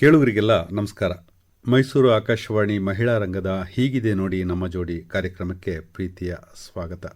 ಕೇಳುಗರಿಗೆಲ್ಲ ನಮಸ್ಕಾರ. ಮೈಸೂರು ಆಕಾಶವಾಣಿ ಮಹಿಳಾ ರಂಗದ ಹೀಗಿದೆ ನೋಡಿ ನಮ್ಮ ಜೋಡಿ ಕಾರ್ಯಕ್ರಮಕ್ಕೆ ಪ್ರೀತಿಯ ಸ್ವಾಗತ.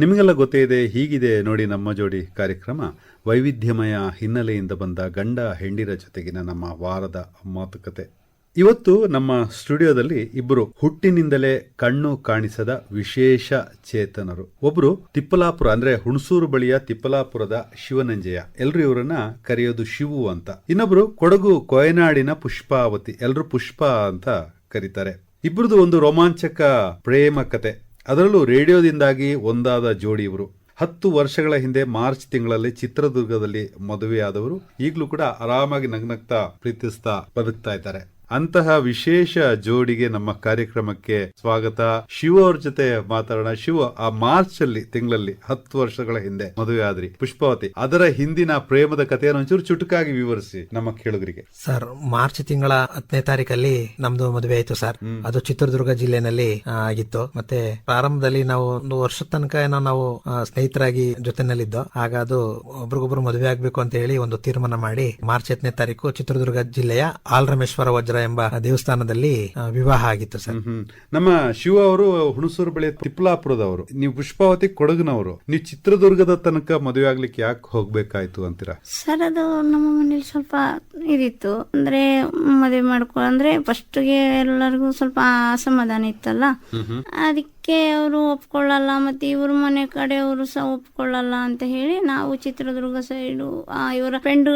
ನಿಮಗೆಲ್ಲ ಗೊತ್ತೇ ಇದೆ, ಹೀಗಿದೆ ನೋಡಿ ನಮ್ಮ ಜೋಡಿ ಕಾರ್ಯಕ್ರಮ. ವೈವಿಧ್ಯಮಯ ಹಿನ್ನೆಲೆಯಿಂದ ಬಂದ ಗಂಡ ಹೆಂಡಿರ ಜೊತೆಗಿನ ನಮ್ಮ ವಾರದ ಮಾತುಕತೆ. ಇವತ್ತು ನಮ್ಮ ಸ್ಟುಡಿಯೋದಲ್ಲಿ ಇಬ್ಬರು ಹುಟ್ಟಿನಿಂದಲೇ ಕಣ್ಣು ಕಾಣಿಸದ ವಿಶೇಷ ಚೇತನರು. ಒಬ್ರು ತಿಪ್ಪಲಾಪುರ, ಅಂದ್ರೆ ಹುಣಸೂರು ಬಳಿಯ ತಿಪ್ಪಲಾಪುರದ ಶಿವನಂಜಯ ಎಲ್ರು ಇವರನ್ನ ಕರೆಯೋದು ಶಿವು ಅಂತ. ಇನ್ನೊಬ್ರು ಕೊಡಗು ಕೊಯನಾಡಿನ ಪುಷ್ಪಾವತಿ, ಎಲ್ರು ಪುಷ್ಪ ಅಂತ ಕರೀತಾರೆ. ಇಬ್ಬರದು ಒಂದು ರೋಮಾಂಚಕ ಪ್ರೇಮ ಕತೆ. ಅದರಲ್ಲೂ ರೇಡಿಯೋದಿಂದಾಗಿ ಒಂದಾದ ಜೋಡಿ ಇವರು. ಹತ್ತು ವರ್ಷಗಳ ಹಿಂದೆ ಮಾರ್ಚ್ ತಿಂಗಳಲ್ಲಿ ಚಿತ್ರದುರ್ಗದಲ್ಲಿ ಮದುವೆಯಾದವರು. ಈಗಲೂ ಕೂಡ ಆರಾಮಾಗಿ ನಗ್ನಗ್ತಾ, ಪ್ರೀತಿಸ್ತಾ ಬದುಕ್ತಾ ಇದ್ದಾರೆ. ಅಂತಹ ವಿಶೇಷ ಜೋಡಿಗೆ ನಮ್ಮ ಕಾರ್ಯಕ್ರಮಕ್ಕೆ ಸ್ವಾಗತ. ಶಿವ ಅವ್ರ ಜೊತೆ ಮಾತಾಡೋಣ. ಶಿವ ಆ ಮಾರ್ಚ್ ಅಲ್ಲಿ ತಿಂಗಳಲ್ಲಿ ಹತ್ತು ವರ್ಷಗಳ ಹಿಂದೆ ಮದುವೆ ಆದ್ರಿ. ಪುಷ್ಪಾವತಿ ಅದರ ಹಿಂದಿನ ಪ್ರೇಮದ ಕಥೆಯನ್ನು ಒಂಚೂರು ಚುಟುಕಾಗಿ ವಿವರಿಸಿ ನಮ್ಮ ಕೇಳುಗರಿಗೆ. ಸರ್ ಮಾರ್ಚ್ ತಿಂಗಳ ಹತ್ತನೇ ತಾರೀಕಲ್ಲಿ ನಮ್ದು ಮದುವೆ ಆಯ್ತು ಸರ್. ಅದು ಚಿತ್ರದುರ್ಗ ಜಿಲ್ಲೆನಲ್ಲಿ ಆಗಿತ್ತು. ಮತ್ತೆ ಪ್ರಾರಂಭದಲ್ಲಿ ನಾವು ಒಂದು ವರ್ಷದ ತನಕ ಏನೋ ನಾವು ಸ್ನೇಹಿತರಾಗಿ ಜೊತೆನಲ್ಲಿದ್ದೋ ಆಗ ಅದು ಒಬ್ರಿಗೊಬ್ರು ಮದುವೆ ಆಗ್ಬೇಕು ಅಂತ ಹೇಳಿ ಒಂದು ತೀರ್ಮಾನ ಮಾಡಿ ಮಾರ್ಚ್ ಹತ್ತನೇ ತಾರೀಕು ಚಿತ್ರದುರ್ಗ ಜಿಲ್ಲೆಯ ಆಲ್ರಮೇಶ್ವರ ವಜ್ರ ಎಂಬ ದೇವಸ್ಥಾನದಲ್ಲಿ ವಿವಾಹ ಆಗಿತ್ತು ಸರ್. ಹ್ಮ್ ನಮ್ಮ ಶಿವ ಅವರು ಹುಣಸೂರು ಬಳಿ ತಿಪ್ಪಲಾಪುರದವರು ನೀವು ಪುಷ್ಪಾವತಿ ಕೊಡಗಿನವರು. ನೀವು ಚಿತ್ರದುರ್ಗದ ತನಕ ಮದುವೆ ಆಗ್ಲಿಕ್ಕೆ ಯಾಕೆ ಹೋಗ್ಬೇಕಾಯ್ತು ಅಂತೀರಾ? ಸರ್ ಅದು ನಮ್ಮ ಮನೇಲಿ ಸ್ವಲ್ಪ ಇದಿತ್ತು. ಅಂದ್ರೆ ಮದುವೆ ಮಾಡ್ಕೊ ಅಂದ್ರೆ ಫಸ್ಟ್ಗೆ ಎಲ್ಲರಿಗೂ ಸ್ವಲ್ಪ ಅಸಮಾಧಾನ ಇತ್ತಲ್ಲ? ಅದಕ್ಕೆ ಅವರು ಒಪ್ಕೊಳ್ಳಲ್ಲ ಮತ್ತೆ ಇವ್ರ ಮನೆ ಕಡೆಯವರು ಸಹ ಒಪ್ಕೊಳ್ಳಲ್ಲ ಅಂತ ಹೇಳಿ ನಾವು ಚಿತ್ರದುರ್ಗ ಸೈಡು ಇವರ ಫ್ರೆಂಡ್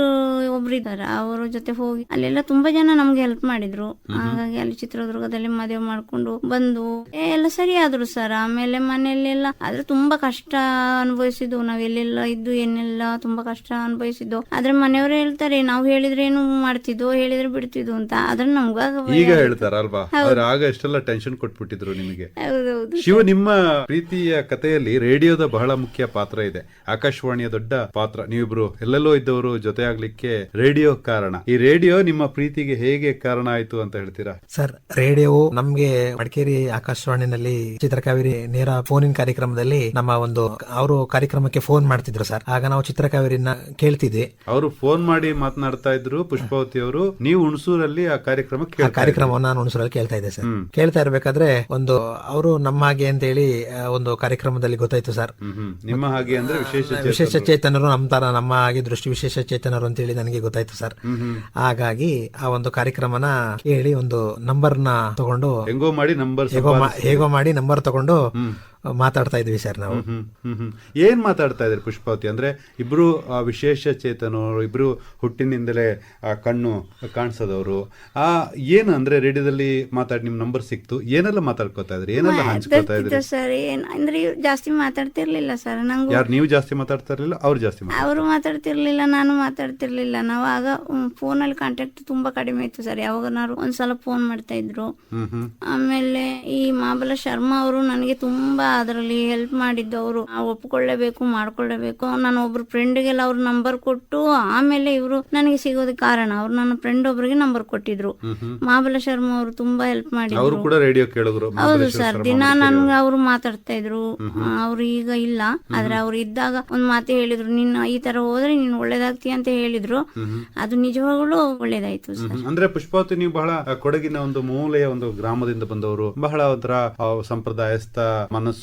ಒಬ್ರು ಇದ್ದಾರೆ ಅವರ ಜೊತೆ ಹೋಗಿ ಅಲ್ಲೆಲ್ಲ ತುಂಬಾ ಜನ ನಮ್ಗೆ ಹೆಲ್ಪ್ ಮಾಡಿದ್ರು. ಹಾಗಾಗಿ ಅಲ್ಲಿ ಚಿತ್ರದುರ್ಗದಲ್ಲಿ ಮದುವೆ ಮಾಡ್ಕೊಂಡು ಬಂದು ಏ, ಎಲ್ಲ ಸರಿ ಆದ್ರು ಸರ್. ಆಮೇಲೆ ಮನೆಯಲ್ಲೆಲ್ಲ ಆದ್ರೆ ತುಂಬಾ ಕಷ್ಟ ಅನುಭವಿಸಿದ್ದು. ನಾವ್ ಎಲ್ಲೆಲ್ಲ ಇದ್ದು ಏನೆಲ್ಲ ತುಂಬಾ ಕಷ್ಟ ಅನುಭವಿಸಿದ್ವು ಆದ್ರೆ ಮನೆಯವರು ಹೇಳ್ತಾರೆ ನಾವು ಹೇಳಿದ್ರೆ ಏನು ಮಾಡ್ತಿದ್ವು ಹೇಳಿದ್ರೆ ಬಿಡ್ತಿದ್ವು ಅಂತ. ಆದ್ರೆ ನಮ್ಗ ಈಗ ಹೇಳ್ತಾರಲ್ವಾ? ಆಗ ಎಷ್ಟೆಲ್ಲ ಟೆನ್ಷನ್ ಕೊಟ್ಬಿಟ್ಟಿದ್ರು ನಿಮಗೆ? ಹೌದೌದು. ಶಿವ ನಿಮ್ಮ ಪ್ರೀತಿಯ ಕಥೆಯಲ್ಲಿ ರೇಡಿಯೋದ ಬಹಳ ಮುಖ್ಯ ಪಾತ್ರ ಇದೆ. ಆಕಾಶವಾಣಿಯ ದೊಡ್ಡ ಪಾತ್ರ. ನೀವಿಬ್ರು ಎಲ್ಲೆಲ್ಲೋ ಇದ್ದವರು ಜೊತೆ ಆಗ್ಲಿಕ್ಕೆ ರೇಡಿಯೋ ಕಾರಣ. ಈ ರೇಡಿಯೋ ನಿಮ್ಮ ಪ್ರೀತಿಗೆ ಹೇಗೆ ಕಾರಣ ಆಯ್ತು ಅಂತ ಹೇಳ್ತೀರಾ? ಸರ್ ರೇಡಿಯೋ ನಮ್ಗೆ ಮಡಿಕೇರಿ ಆಕಾಶವಾಣಿನಲ್ಲಿ ಚಿತ್ರಕಾವೇರಿ ನೇರ ಫೋನಿನ ಕಾರ್ಯಕ್ರಮದಲ್ಲಿ ನಮ್ಮ ಒಂದು ಅವರು ಕಾರ್ಯಕ್ರಮಕ್ಕೆ ಫೋನ್ ಮಾಡ್ತಿದ್ರು ಸರ್. ಆಗ ನಾವು ಚಿತ್ರಕಾವೇರಿನ ಕೇಳ್ತಿದ್ವಿ. ಅವರು ಫೋನ್ ಮಾಡಿ ಮಾತನಾಡ್ತಾ ಇದ್ರು ಪುಷ್ಪಾವತಿ ಅವರು. ನೀವು ಹುಣಸೂರಲ್ಲಿ ಆ ಕಾರ್ಯಕ್ರಮ ಕಾರ್ಯಕ್ರಮವನ್ನು ನಾನು ಹುಣಸೂರಲ್ಲಿ ಕೇಳ್ತಾ ಇದ್ದೆ ಸರ್. ಕೇಳ್ತಾ ಇರ್ಬೇಕಾದ್ರೆ ಒಂದು ಅವರು ನಮ್ಮ ಹಾಗೆ ಅಂತ ಹೇಳಿ ಒಂದು ಕಾರ್ಯಕ್ರಮದಲ್ಲಿ ಗೊತ್ತಾಯ್ತು ಸರ್. ನಿಮ್ಮ ಹಾಗೆ ಅಂದ್ರೆ ವಿಶೇಷ ವಿಶೇಷ ಚೇತನರು. ನಮ್ಮ ತರ ನಮ್ಮ ಹಾಗೆ ದೃಷ್ಟಿ ವಿಶೇಷ ಚೇತನರು ಅಂತ ಹೇಳಿ ನನಗೆ ಗೊತ್ತಾಯ್ತು ಸರ್. ಹಾಗಾಗಿ ಆ ಒಂದು ಕಾರ್ಯಕ್ರಮನ ಕೇಳಿ ಒಂದು ನಂಬರ್ನ ತಗೊಂಡು ಹೇಗೋ ಮಾಡಿ ನಂಬರ್ ಹೇಗೋ ಮಾಡಿ ನಂಬರ್ ತಗೊಂಡು ಮಾತಾಡ್ತಾ ಇದ್ವಿ ಸರ್ ನಾವು. ಹ್ಮ್ ಹ್ಮ್ ಹ್ಮ್ ಏನ್ ಮಾತಾಡ್ತಾ ಇದ್ರಿ ಪುಷ್ಪಾವತಿ? ಅಂದ್ರೆ ಇಬ್ರು ವಿಶೇಷ ಚೇತನವರು ಇಬ್ರು ಹುಟ್ಟಿನಿಂದಲೇ ಆ, ಕಣ್ಣು ಕಾಣಿಸದವರು. ಆ ಏನು ಅಂದ್ರೆ ರೇಡಿಯೋದಲ್ಲಿ ಮಾತಾಡಿ ನಿಮ್ ನಂಬರ್ ಸಿಕ್ತು. ಏನೆಲ್ಲ ಮಾತಾಡ್ಕೋತಾ ಇದ್ರಿ? ಏನೆಲ್ಲ ಹಂಚ್ಕೋತಾ ಇದ್ರಿ? ಸರ್ ಏನ್ ಅಂದ್ರೆ ಜಾಸ್ತಿ ಮಾತಾಡ್ತಿರ್ಲಿಲ್ಲ ಸರ್. ನಂಗೆ ಯಾರು ನೀವು ಜಾಸ್ತಿ ಮಾತಾಡ್ತಾ ಇರ್ಲಿಲ್ಲ ಅವ್ರು ಜಾಸ್ತಿ ಅವ್ರು ಮಾತಾಡ್ತಿರ್ಲಿಲ್ಲ ನಾನು ಮಾತಾಡ್ತಿರ್ಲಿಲ್ಲ. ನಾವು ಆಗ ಫೋನಲ್ಲಿ ಕಾಂಟ್ಯಾಕ್ಟ್ ತುಂಬಾ ಕಡಿಮೆ ಇತ್ತು ಸರ್. ಯಾವಾಗನಾರು ಒಂದ್ಸಲ ಫೋನ್ ಮಾಡ್ತಾ ಇದ್ರು. ಹ್ಮ್ ಹ್ಮ್. ಆಮೇಲೆ ಈ ಮಾಬಲ ಶರ್ಮಾ ಅವರು ನನಗೆ ತುಂಬಾ ಅದರಲ್ಲಿ ಹೆಲ್ಪ್ ಮಾಡಿದ್ದು ಅವರು ಒಪ್ಕೊಳ್ಳೇಬೇಕು ಮಾಡ್ಕೊಳ್ಳೇಬೇಕು. ನಾನು ಒಬ್ರು ಫ್ರೆಂಡ್ಗೆಲ್ಲ ಅವ್ರ ನಂಬರ್ ಕೊಟ್ಟು ಆಮೇಲೆ ಇವರು ನನಗೆ ಸಿಗೋದಕ್ಕೆ ಕಾರಣ. ಅವ್ರು ನನ್ನ ಫ್ರೆಂಡ್ ಒಬ್ರಿಗೆ ನಂಬರ್ ಕೊಟ್ಟಿದ್ರು. ಮಹಾಬಲ ಶರ್ಮಾ ಅವರು ತುಂಬಾ ಹೆಲ್ಪ್ ಮಾಡಿದ್ರು. ಕೂಡ ರೇಡಿಯೋ ಕೇಳಿದ್ರು. ಹೌದು ಸರ್ ದಿನ ನನ್ಗೆ ಅವ್ರು ಮಾತಾಡ್ತಾ ಇದ್ರು. ಅವ್ರು ಈಗ ಇಲ್ಲ. ಆದ್ರೆ ಅವ್ರು ಇದ್ದಾಗ ಒಂದ್ ಮಾತು ಹೇಳಿದ್ರು. ನಿನ್ನ ಈ ತರ ಹೋದ್ರೆ ನೀನ್ ಒಳ್ಳೇದಾಗ್ತಿ ಅಂತ ಹೇಳಿದ್ರು. ಅದು ನಿಜವಾಗ್ಲೂ ಒಳ್ಳೇದಾಯ್ತು ಸರ್ ಅಂದ್ರೆ ಪುಷ್ಪಾವತಿ ನೀವು ಬಹಳ ಕೊಡಗಿನ ಒಂದು ಮೂಲೆಯ ಒಂದು ಗ್ರಾಮದಿಂದ ಬಂದವರು. ಬಹಳ ಒಂಥರ ಸಂಪ್ರದಾಯಸ್ಥ ಮನಸ್ಸು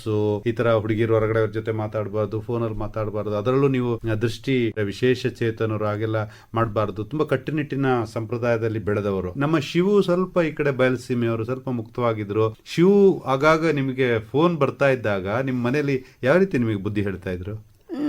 ಈ ತರ ಹುಡುಗಿರು ಹೊರಗಡೆ ಅವ್ರ ಜೊತೆ ಮಾತಾಡಬಾರ್ದು ಫೋನಲ್ಲಿ ಮಾತಾಡಬಾರ್ದು, ಅದರಲ್ಲೂ ನೀವು ದೃಷ್ಟಿ, ವಿಶೇಷ ಚೇತನರು ಹಾಗೆಲ್ಲ ಮಾಡಬಾರ್ದು. ತುಂಬಾ ಕಟ್ಟುನಿಟ್ಟಿನ ಸಂಪ್ರದಾಯದಲ್ಲಿ ಬೆಳೆದವರು. ನಮ್ಮ ಶಿವು ಸ್ವಲ್ಪ ಈ ಕಡೆ ಬಯಲುಸೀಮೆಯವರು ಸ್ವಲ್ಪ ಮುಕ್ತವಾಗಿದ್ರು. ಶಿವು ಆಗಾಗ ನಿಮಗೆ ಫೋನ್ ಬರ್ತಾ ಇದ್ದಾಗ ನಿಮ್ಮ ಮನೇಲಿ ಯಾವ ರೀತಿ ನಿಮಗೆ ಬುದ್ಧಿ ಹೇಳ್ತಾ ಇದ್ರು?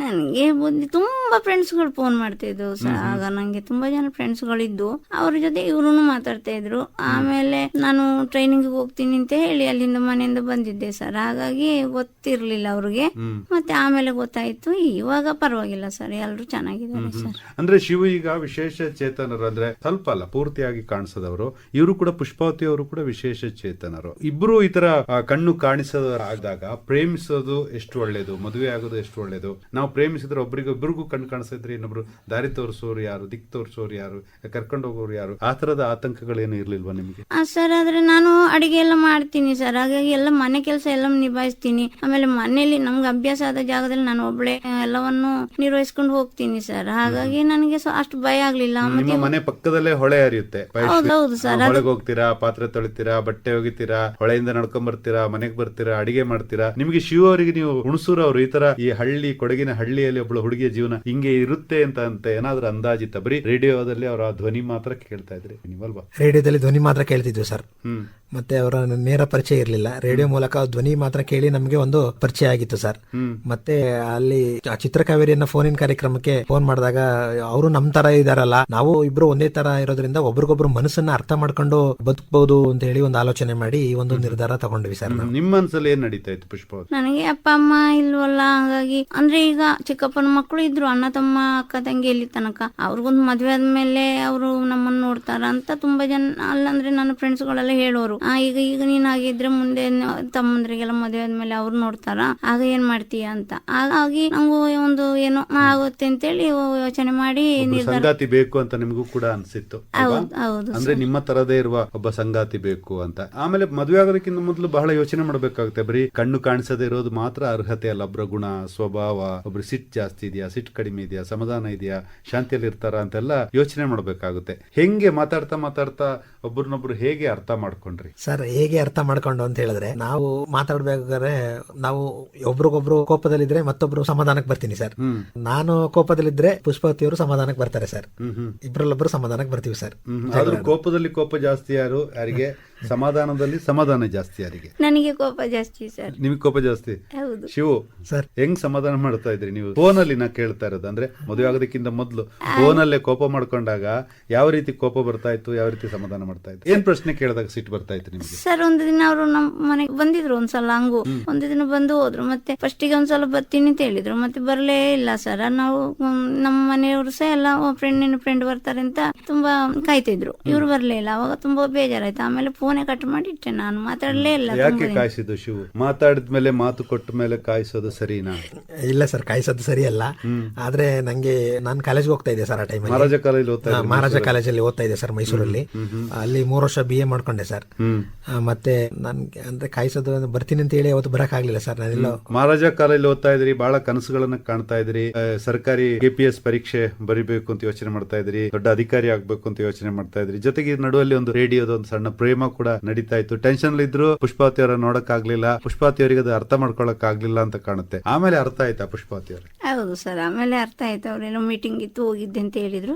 ನನಗೆ ಬಂದು ತುಂಬಾ ಫ್ರೆಂಡ್ಸ್ಗಳು ಫೋನ್ ಮಾಡ್ತಿದ್ರು. ಸರ್ ಆಗ ನಂಗೆ ತುಂಬಾ ಜನ ಫ್ರೆಂಡ್ಸ್ಗಳಿದ್ದು ಅವ್ರ ಜೊತೆ ಇವ್ರು ಮಾತಾಡ್ತಾ ಇದ್ರು. ಆಮೇಲೆ ನಾನು ಟ್ರೈನಿಂಗ್ ಹೋಗ್ತೀನಿ ಅಂತ ಹೇಳಿ ಅಲ್ಲಿಂದ ಮನೆಯಿಂದ ಬಂದಿದ್ದೆ ಸರ್ ಹಾಗಾಗಿ ಗೊತ್ತಿರ್ಲಿಲ್ಲ ಅವ್ರಿಗೆ. ಮತ್ತೆ ಆಮೇಲೆ ಗೊತ್ತಾಯ್ತು. ಇವಾಗ ಪರವಾಗಿಲ್ಲ ಸರ್ ಎಲ್ಲರೂ ಚೆನ್ನಾಗಿದ್ದಾರೆ ಸರ್ ಅಂದ್ರೆ ಶಿವ ಈಗ ವಿಶೇಷ ಚೇತನರು ಅಂದ್ರೆ ಸ್ವಲ್ಪ ಅಲ್ಲ ಪೂರ್ತಿಯಾಗಿ ಕಾಣಿಸದವರು. ಇವರು ಕೂಡ ಪುಷ್ಪಾವತಿ ಅವರು ಕೂಡ ವಿಶೇಷ ಚೇತನರು. ಇಬ್ರು ಈ ತರ ಕಣ್ಣು ಕಾಣಿಸದವರಾದಾಗ ಪ್ರೇಮಿಸೋದು ಎಷ್ಟು ಒಳ್ಳೇದು ಮದುವೆ ಆಗೋದು ಎಷ್ಟು ಒಳ್ಳೇದು? ನಾವು ಪ್ರೇಮಿಸಿದ್ರೆ ಒಬ್ರಿಗೆ ಒಬ್ರಿಗೂ ಕಣ್ ಕಾಣಿಸಿದ್ರೆ ಇನ್ನೊಬ್ರು ದಾರಿ ತೋರಿಸೋರು ಯಾರು ದಿಕ್ ತೋರಿಸೋರು ಯಾರು ಕರ್ಕೊಂಡು ಹೋಗೋರು ಯಾರು ಆ ತರದ ಆತಂಕಗಳೇನು ಇರ್ಲಿಲ್ವಾ ನಿಮಗೆ? ಸರ್ ಆದ್ರೆ ನಾನು ಅಡಿಗೆ ಎಲ್ಲ ಮಾಡ್ತೀನಿ ಸರ್. ಹಾಗಾಗಿ ಎಲ್ಲ ಮನೆ ಕೆಲಸ ಎಲ್ಲ ನಿಭಾಯಿಸ್ತೀನಿ. ಆಮೇಲೆ ಮನೇಲಿ ನಮ್ಗೆ ಅಭ್ಯಾಸ ಆದ ಜಾಗದಲ್ಲಿ ನಾನು ಒಬ್ಳೆ ಎಲ್ಲವನ್ನು ನಿರ್ವಹಿಸ್ಕೊಂಡು ಹೋಗ್ತೀನಿ ಸರ್. ಹಾಗಾಗಿ ನನಗೆ ಅಷ್ಟು ಭಯ ಆಗ್ಲಿಲ್ಲ. ನಿಮ್ಮ ಮನೆ ಪಕ್ಕದಲ್ಲೇ ಹೊಳೆ ಹರಿಯುತ್ತೆ. ಹೌದೌದು ಸರ್. ಹೊಳೆಗೆ ಹೋಗ್ತೀರಾ ಪಾತ್ರೆ ತೊಳಿತೀರಾ ಬಟ್ಟೆ ಒಗಿತೀರಾ ಹೊಳೆಯಿಂದ ನಡ್ಕೊಂಡ್ ಬರ್ತೀರಾ ಮನೆಗೆ ಬರ್ತೀರಾ ಅಡಿಗೆ ಮಾಡ್ತೀರಾ? ನಿಮಗೆ ಶಿವ ಅವರಿಗೆ ನೀವು ಹುಣಸೂರು ಅವರು ಈ ತರ ಈ ಹಳ್ಳಿ ಕೊಡಗಿನ ಹಳ್ಳಿಯಲ್ಲಿ ಒಬ್ಳು ಹುಡುಗಿಯ ಜೀವನ ಹಿಂಗೆ ಇರುತ್ತೆ ಅಂತ ಅಂತ ಏನಾದ್ರೂ ಅಂದಾಜಿತ್ತ ಬರೀ ರೇಡಿಯೋದಲ್ಲಿ ಅವರ ಧ್ವನಿ ಮಾತ್ರ ಕೇಳ್ತಾ ಇದ್ರಿ. ನೀವಲ್ವಾ ರೇಡಿಯೋದಲ್ಲಿ ಧ್ವನಿ ಮಾತ್ರ ಕೇಳ್ತಿದ್ವಿ ಸರ್. ಮತ್ತೆ ಅವರ ನೇರ ಪರಿಚಯ ಇರಲಿಲ್ಲ. ರೇಡಿಯೋ ಮೂಲಕ ಧ್ವನಿ ಮಾತ್ರ ಕೇಳಿ ನಮಗೆ ಒಂದು ಪರಿಚಯ ಆಗಿತ್ತು ಸರ್. ಮತ್ತೆ ಅಲ್ಲಿ ಆ ಚಿತ್ರಕಾವೇರಿಯನ್ನ ಇನ್ ಕಾರ್ಯಕ್ರಮಕ್ಕೆ ಫೋನ್ ಮಾಡಿದಾಗ ಅವರು ನಮ್ ತರ ಇದಾರಲ್ಲ ನಾವು ಇಬ್ರು ಒಂದೇ ತರ ಇರೋದ್ರಿಂದ ಒಬ್ರಿಗೊಬ್ರು ಮನಸ್ಸನ್ನ ಅರ್ಥ ಮಾಡ್ಕೊಂಡು ಬದುಕಬಹುದು ಅಂತ ಹೇಳಿ ಒಂದು ಆಲೋಚನೆ ಮಾಡಿ ಈ ಒಂದು ನಿರ್ಧಾರ ತಗೊಂಡ್ವಿ ಸರ್ ನಿಮ್ಮ ಮನಸ್ಸಲ್ಲಿ ಏನ್ ನಡೀತಾ ಇತ್ತು ಪುಷ್ಪ ನನಗೆ ಅಪ್ಪ ಅಮ್ಮ ಇಲ್ವಲ್ಲ ಹಾಗಾಗಿ ಅಂದ್ರೆ ಈಗ ಚಿಕ್ಕಪ್ಪನ ಮಕ್ಕಳು ಇದ್ರು ಅಣ್ಣ ತಮ್ಮ ಅಕ್ಕ ತಂಗಿ ಇಲ್ಲಿ ತನಕ. ಅವ್ರಿಗೊಂದು ಮದ್ವೆ ಆದ್ಮೇಲೆ ಅವರು ನಮ್ಮನ್ನ ನೋಡ್ತಾರ ಅಂತ ತುಂಬಾ ಜನ ಅಲ್ಲಂದ್ರೆ ನನ್ನ ಫ್ರೆಂಡ್ಸ್ ಗಳೆಲ್ಲ ಹೇಳೋರು. ಆ ಈಗ ಈಗ ನೀನ್ ಆಗಿದ್ರೆ ಮುಂದೆ ತಮ್ಮಂದ್ರಿಗೆಲ್ಲ ಮದ್ವೆ ಆದ್ಮೇಲೆ ಅವ್ರು ನೋಡ್ತಾರ ಆಗ ಏನ್ ಮಾಡ್ತೀಯ ಅಂತ. ಹಾಗಾಗಿ ನಂಗೂ ಒಂದು ಏನೋ ಆಗುತ್ತೆ ಅಂತೇಳಿ ಯೋಚನೆ ಮಾಡಿ ಸಂಗಾತಿ ಬೇಕು ಅಂತ ನಿಮಗೂ ಕೂಡ ಅನ್ಸಿತ್ತು ಅಂದ್ರೆ ನಿಮ್ಮ ತರದೇ ಇರುವ ಒಬ್ಬ ಸಂಗಾತಿ ಬೇಕು ಅಂತ. ಆಮೇಲೆ ಮದುವೆ ಆಗೋದಕ್ಕಿಂತ ಮೊದಲು ಬಹಳ ಯೋಚನೆ ಮಾಡ್ಬೇಕಾಗುತ್ತೆ. ಬರೀ ಕಣ್ಣು ಕಾಣಿಸದೇ ಇರೋದು ಮಾತ್ರ ಅರ್ಹತೆ ಅಲ್ಲ. ಒಬ್ಬರ ಗುಣ ಸ್ವಭಾವ ಒಬ್ರು ಸಿಟ್ ಜಾಸ್ತಿ ಇದೆಯಾ ಸಿಟ್ ಕಡಿಮೆ ಇದೆಯಾ ಸಮಾಧಾನ ಇದೆಯಾ ಶಾಂತಿಯಲ್ಲಿ ಇರ್ತಾರ ಅಂತೆಲ್ಲ ಯೋಚನೆ ಮಾಡ್ಬೇಕಾಗುತ್ತೆ. ಹೆಂಗೆ ಮಾತಾಡ್ತಾ ಮಾತಾಡ್ತಾ ಒಬ್ರನ್ನೊಬ್ರು ಹೇಗೆ ಅರ್ಥ ಮಾಡ್ಕೊಂಡ್ರಿ? ಸರ್ ಹೇಗೆ ಅರ್ಥ ಮಾಡ್ಕೊಂಡು ಅಂತ ಹೇಳಿದ್ರೆ ನಾವು ಮಾತಾಡ್ಬೇಕಾದ್ರೆ ನಾವು ಒಬ್ರಿಗೊಬ್ರು ಕೋಪದಲ್ಲಿದ್ರೆ ಮತ್ತೊಬ್ರು ಸಮಾಧಾನಕ್ಕೆ ಬರ್ತೀನಿ ಸರ್. ನಾನು ಕೋಪದಲ್ಲಿದ್ರೆ ಪುಷ್ಪವತಿ ಅವರು ಸಮಾಧಾನಕ್ಕೆ ಬರ್ತಾರೆ ಸರ್. ಇಬ್ರಲ್ಲೊಬ್ರು ಸಮಾಧಾನಕ್ಕೆ ಬರ್ತೀವಿ ಸರ್. ಕೋಪದಲ್ಲಿ ಕೋಪ ಜಾಸ್ತಿ ಯಾರು ಯಾರಿಗೆ? ಸಮಾಧಾನದಲ್ಲಿ ಸಮಾಧಾನ ಜಾಸ್ತಿ ಯಾರಿಗೆ? ನನಗೆ ಕೋಪ ಜಾಸ್ತಿ ಸರ್. ನಿಮಗೆ ಕೋಪ ಜಾಸ್ತಿ? ಹೌದು. ಶಿವು ಸರ್. ಹೆಂಗ್ ಸಮಾಧಾನ ಮಾಡ್ತಾ ಇದ್ರಿ ನೀವು? ಫೋನ್ ಅಲ್ಲಿ ನಾ ಕೇಳ್ತಾ ಇರೋದು ಅಂದ್ರೆ ಮದುವೆ ಆಗೋದಕ್ಕಿಂತ ಮೊದಲು ಫೋನ್ ಅಲ್ಲೇ ಕೋಪ ಮಾಡ್ಕೊಂಡಾಗ ಯಾವ ರೀತಿ ಕೋಪ ಬರ್ತಾ ಇತ್ತು ಯಾವ ರೀತಿ ಸಮಾಧಾನ ಮಾಡ್ತಾ ಇತ್ತು? ಏನ್ ಪ್ರಶ್ನೆ ಕೇಳಿದಾಗ ಸಿಟ್ಟು ಬರ್ತಾ ಇತ್ತು ನಿಮ್ಗೆ? ಸರ್ ಒಂದು ದಿನ ಅವರು ನಮ್ಮ ಮನೆಗೆ ಬಂದಿದ್ರು ಒಂದ್ಸಲ ಹಂಗು. ಒಂದು ದಿನ ಬಂದು ಹೋದ್ರು ಮತ್ತೆ ಫಸ್ಟ್ಗೆ ಒಂದ್ಸಲ ಬರ್ತೀನಿ ಅಂತ ಹೇಳಿದ್ರು ಮತ್ತೆ ಬರ್ಲೇ ಇಲ್ಲ ಸರ್. ನಾವು ನಮ್ಮ ಮನೆಯವರು ಸಹ ಎಲ್ಲ ಫ್ರೆಂಡ್ ಫ್ರೆಂಡ್ ಬರ್ತಾರೆ ಅಂತ ತುಂಬಾ ಕಾಯ್ತಿದ್ರು ಇವ್ರು ಬರ್ಲೇ ಇಲ್ಲ ಅವಾಗ ತುಂಬಾ ಬೇಜಾರಾಯ್ತು. ಆಮೇಲೆ ಫೋನೇ ಕಟ್ ಮಾಡಿಟ್ಟೆ ನಾನು ಮಾತಾಡಲೇ ಇಲ್ಲ ಯಾಕೆ. ಕಾಯಿಸಿದ್ದು ಶಿವು? ಮಾತಾಡಿದ್ಮೇಲೆ ಮಾತು ಕೊಟ್ಟ ಮೇಲೆ ಕಾಯಿಸೋದು ಸರಿನಾ? ಇಲ್ಲ ಸರ್ ಕಾಯಿಸೋದು ಸರಿಯಲ್ಲ. ಆದ್ರೆ ನಂಗೆ ನಾನು ಕಾಲೇಜ್ಗೆ ಹೋಗ್ತಾ ಇದ್ದೆ ಸರ್ ಆ ಟೈಮ್ ಮಹಾರಾಜ ಕಾಲೇಜ್ ಓದ್ತಾ? ಮಹಾರಾಜ ಕಾಲೇಜಲ್ಲಿ ಓದ್ತಾ ಇದ್ದೆ ಸರ್ ಮೈಸೂರಲ್ಲಿ. ಅಲ್ಲಿ ಮೂರು ವರ್ಷ ಬಿ ಎ ಮಾಡ್ಕೊಂಡೆ ಸರ್. ಮತ್ತೆ ನನ್ಗೆ ಅಂದ್ರೆ ಕಾಯಿಸೋದು ಬರ್ತೀನಿ ಅಂತ ಹೇಳಿ ಅವತ್ತು ಬರಕ್ ಆಗ್ಲಿಲ್ಲ ಸರ್. ನಾನಿಲ್ಲ ಮಹಾರಾಜ ಕಾಲೇಜ್ ಓದ್ತಾ ಇದ್ರಿ ಬಹಳ ಕನಸುಗಳನ್ನ ಕಾಣ್ತಾ ಇದ್ರಿ. ಸರ್ಕಾರಿ ಕೆಪಿಎಸ್ ಪರೀಕ್ಷೆ ಬರಿಬೇಕು ಅಂತ ಯೋಚನೆ ಮಾಡ್ತಾ ಇದ್ರಿ ದೊಡ್ಡ ಅಧಿಕಾರಿ ಆಗ್ಬೇಕು ಅಂತ ಯೋಚನೆ ಮಾಡ್ತಾ ಇದ್ರಿ. ಜೊತೆಗೆ ನಡುವಲ್ಲಿ ಒಂದು ರೇಡಿಯೋದ ಒಂದು ಸಣ್ಣ ಪ್ರೇಮ ಕೂಡ ನಡೀತಾ ಇತ್ತು. ಟೆನ್ಷನ್ ಇದ್ರು ಪುಷ್ಪಾವತಿ ಅವರ ನೋಡಕ್ ಆಗ್ಲಿಲ್ಲ ಪುಷ್ಪಾವತಿ ಅವರಿಗೆ ಅದು ಅರ್ಥ ಮಾಡ್ಕೊಳಕ್ ಆಗ್ಲಿಲ್ಲ ಅಂತ ಕಾಣುತ್ತೆ. ಆಮೇಲೆ ಅರ್ಥ ಆಯ್ತಾ ಪುಷ್ಪಾವತಿ ಅವ್ರಿಗೆ ಹೌದು ಸರ್. ಆಮೇಲೆ ಅರ್ಥ ಆಯ್ತು. ಅವ್ರೇನೋ ಮೀಟಿಂಗ್ ಇತ್ತು ಹೋಗಿದ್ದೆ ಅಂತ ಹೇಳಿದ್ರು.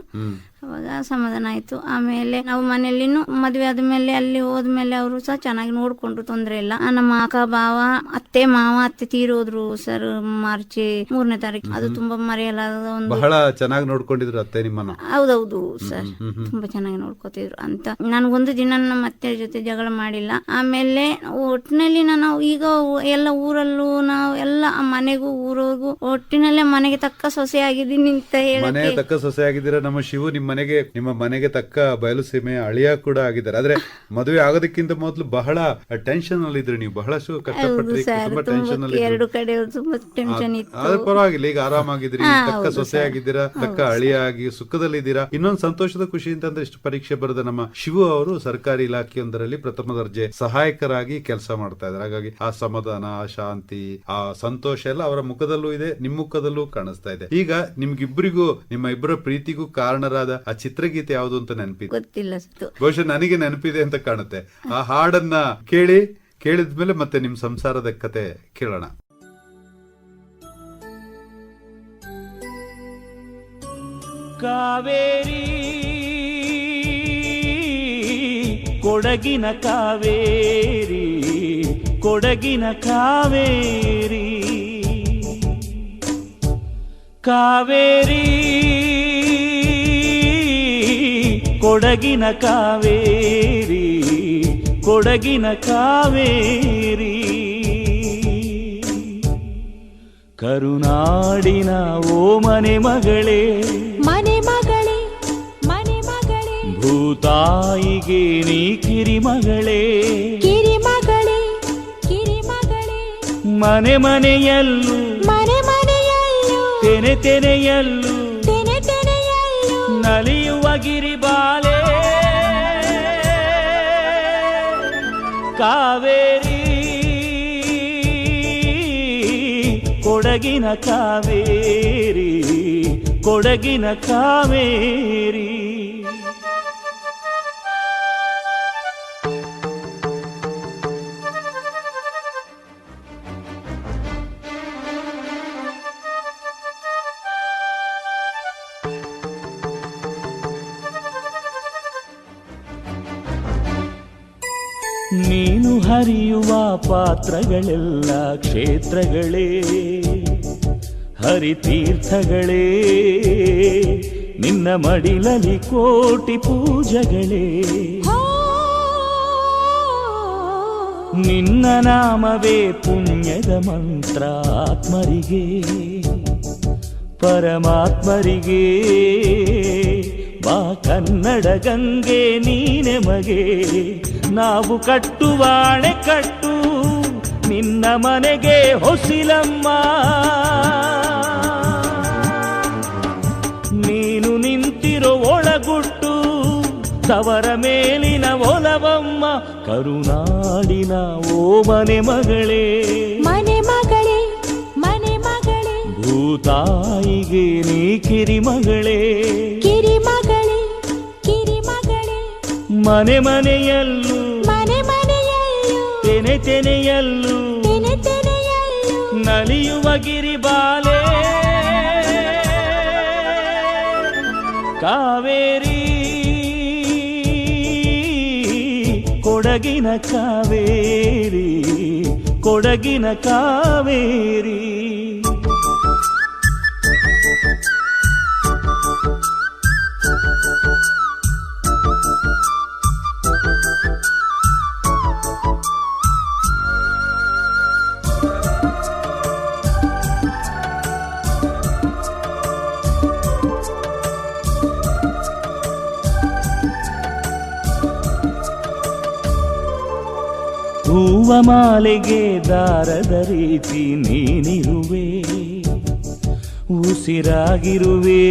ಅವಾಗ ಸಮಾಧಾನ ಆಯ್ತು. ಆಮೇಲೆ ನಾವು ಮನೆಯಲ್ಲಿನು ಮದ್ವೆ ಆದ್ಮೇಲೆ ಅಲ್ಲಿ ಹೋದ್ಮೇಲೆ ಅವರು ಸಹ ಚೆನ್ನಾಗಿ ನೋಡ್ಕೊಂಡ್ರು ತೊಂದರೆ ಇಲ್ಲ. ನಮ್ಮ ಅಕ್ಕ ಬಾವ ಅತ್ತೆ ಮಾವ ಅತ್ತೆ ತೀರೋದ್ರು ಸರ್ ಮಾರ್ಚ್ ಮೂರನೇ ತಾರೀಕು. ಅದು ತುಂಬಾ ಮರೆಯಲಾದ ಒಂದು ಬಹಳ ಚೆನ್ನಾಗಿ ನೋಡ್ಕೊಂಡಿದ್ರು ಅತ್ತೆ ನಿಮ್ಮನ್ನ. ಹೌದೌದು ಸರ್. ತುಂಬಾ ಚೆನ್ನಾಗಿ ನೋಡ್ಕೋತಿದ್ರು ಅಂತ. ನಾನು ಒಂದು ದಿನ ನಮ್ಮ ಅತ್ತೆ ಜೊತೆ ಜಗಳ ಮಾಡಿಲ್ಲ. ಆಮೇಲೆ ಒಟ್ಟಿನಲ್ಲಿ ನಾನು ಈಗ ಎಲ್ಲ ಊರಲ್ಲೂ ನಾವು ಎಲ್ಲ ಮನೆಗೂ ಊರಿಗೂ ಒಟ್ಟಿನಲ್ಲೇ ಮನೆಗೆ ತಕ್ಕ ಸೊಸೆ ಆಗಿದ್ದೀನಿ ಅಂತ ಹೇಳಿ ಮನೆಗೆ ತಕ್ಕ ಸೊಸೆ ಆಗಿದ್ದೀರಾ? ನಮ್ಮ ಶಿವು ನಿಮ್ಮ ಮನೆಗೆ ನಿಮ್ಮ ಮನೆಗೆ ತಕ್ಕ ಬಯಲು ಸೀಮೆ ಅಳಿಯ ಕೂಡ ಆಗಿದ್ದಾರೆ. ಆದ್ರೆ ಮದುವೆ ಆಗೋದಕ್ಕಿಂತ ಮೊದಲು ಬಹಳ ಟೆನ್ಷನ್ ಅಲ್ಲಿ ಇದ್ರಿ ನೀವು. ಬಹಳಷ್ಟು ಹೌದು ಕಷ್ಟಪಟ್ರಿ ಸರ್ ತುಂಬಾ ಟೆನ್ಷನ್ ಅಲ್ಲಿ ತುಂಬಾ ಇದ್ರಿ. ಎರಡು ಕಡೆ ತುಂಬಾ ಟೆನ್ಷನ್ ಇತ್ತು. ಆದ್ರೆ ಪರವಾಗಿಲ್ಲ ಈಗ ಆರಾಮಾಗಿದ್ರಿ ತಕ್ಕ ಸೊಸೆ ಆಗಿದ್ದೀರಾ? ತಕ್ಕ ಅಳಿಯ ಆಗಿ ಸುಖದಲ್ಲಿದ್ದೀರಾ ಇನ್ನೊಂದು ಸಂತೋಷದ ಖುಷಿ ಅಂತಂದ್ರೆ ಇಷ್ಟು ಪರೀಕ್ಷೆ ಬರೆದ ನಮ್ಮ ಶಿವು ಅವರು ಸರ್ಕಾರಿ ಇಲಾಖೆಯೊಂದರಲ್ಲಿ ಪ್ರಥಮ ದರ್ಜೆ ಸಹಾಯಕರಾಗಿ ಕೆಲಸ ಮಾಡ್ತಾ ಇದ್ದಾರೆ. ಹಾಗಾಗಿ ಆ ಸಮಾಧಾನ ಆ ಶಾಂತಿ ಆ ಸಂತೋಷ ಎಲ್ಲ ಅವರ ಮುಖದಲ್ಲೂ ಇದೆ. ನಿಮ್ಮ ಮುಖದಲ್ಲೂ ಕಾಣಿಸ್ತಾ ಇದೆ. ಈಗ ನಿಮ್ಗಿಬ್ಬರಿಗೂ ನಿಮ್ಮ ಇಬ್ಬರ ಪ್ರೀತಿಗೂ ಕಾರಣರಾದ ಆ ಚಿತ್ರಗೀತೆ ಯಾವುದು ಅಂತ ನೆನಪಿದೆ? ಗೊತ್ತಿಲ್ಲ ಬಹುಶಃ ನನಗೆ ನೆನಪಿದೆ ಅಂತ ಕಾಣುತ್ತೆ. ಆ ಹಾಡನ್ನ ಕೇಳಿ ಕೇಳಿದ್ಮೇಲೆ ಮತ್ತೆ ನಿಮ್ ಸಂಸಾರದ ಕತೆ ಕೇಳೋಣ. ಕಾವೇರಿ ಕೊಡಗಿನ ಕಾವೇರಿ ಕೊಡಗಿನ ಕಾವೇರಿ. ಕಾವೇರಿ ಕೊಡಗಿನ ಕಾವೇರಿ ಕೊಡಗಿನ ಕಾವೇರಿ. ಕರುನಾಡಿನ ಓ ಮನೆ ಮಗಳೇ ಮನೆ ಮಗಳೇ ಮನೆ ಮಗಳೇ. ಭೂತಾಯಿಗೆ ನೀ ಕಿರಿಮಗಳೇ ಕಿರಿ ಮಗಳೇ ಕಿರಿ ಮಗಳೇ. ಮನೆ ಮನೆಯಲ್ಲೂ ಮನೆ ಮನೆಯಲ್ಲೂ ತೆನೆ ತೆನೆಯಲ್ಲೂ ತೆನೆ ತೆನೆಯಲ್ಲೂ ನಲಿಯುವ ಗಿರಿಬಾಲೆ. ಕಾವೇರಿ ಕೊಡಗಿನ ಕಾವೇರಿ ಕೊಡಗಿನ ಕಾವೇರಿ. ಪಾತ್ರಗಳೆಲ್ಲ ಕ್ಷೇತ್ರಗಳೇ ಹರಿತೀರ್ಥಗಳೇ ನಿನ್ನ ಮಡಿಲಲಿ ಕೋಟಿ ಪೂಜಗಳೇ. ನಿನ್ನ ನಾಮವೇ ಪುಣ್ಯದ ಮಂತ್ರ ಆತ್ಮರಿಗೆ ಪರಮಾತ್ಮರಿಗೆ ಬಾ ಕನ್ನಡ ಗಂಗೆ ನೀನೆ ಮಗೆ ನಾವು ಕಟ್ಟುವಾಣೆ ಕಟ್ಟು ನಿನ್ನ ಮನೆಗೆ ಹೊಸಿಲಮ್ಮ. ನೀನು ನಿಂತಿರೋ ಒಳಗುಟ್ಟು ತವರ ಮೇಲಿನ ಒಲವಮ್ಮ. ಕರುನಾಡಿನ ಓ ಮನೆ ಮಗಳೇ. ಮನೆ ಮಗಳೇ ಮನೆ ಮಗಳೇ. ಭೂತಾಯಿಗೆ ನೀ ಕಿರಿ ಮಗಳೇ. ಕಿರಿ ಮಗಳೇ ಕಿರಿ ಮಗಳೇ. ಮನೆ ಮನೆಯಲ್ಲೂ ತೆನೆಯಲ್ಲೂ ನಲಿಯುವ ಗಿರಿ ನಲಿಯುವ ಗಿರಿಬಾಲೆ. ಕಾವೇರಿ ಕೊಡಗಿನ ಕಾವೇರಿ ಕೊಡಗಿನ ಕಾವೇರಿ. ಹೂವ ಮಾಲೆಗೆ ದಾರದ ರೀತಿ ನೀನಿರುವೆ. ಉಸಿರಾಗಿರುವೆ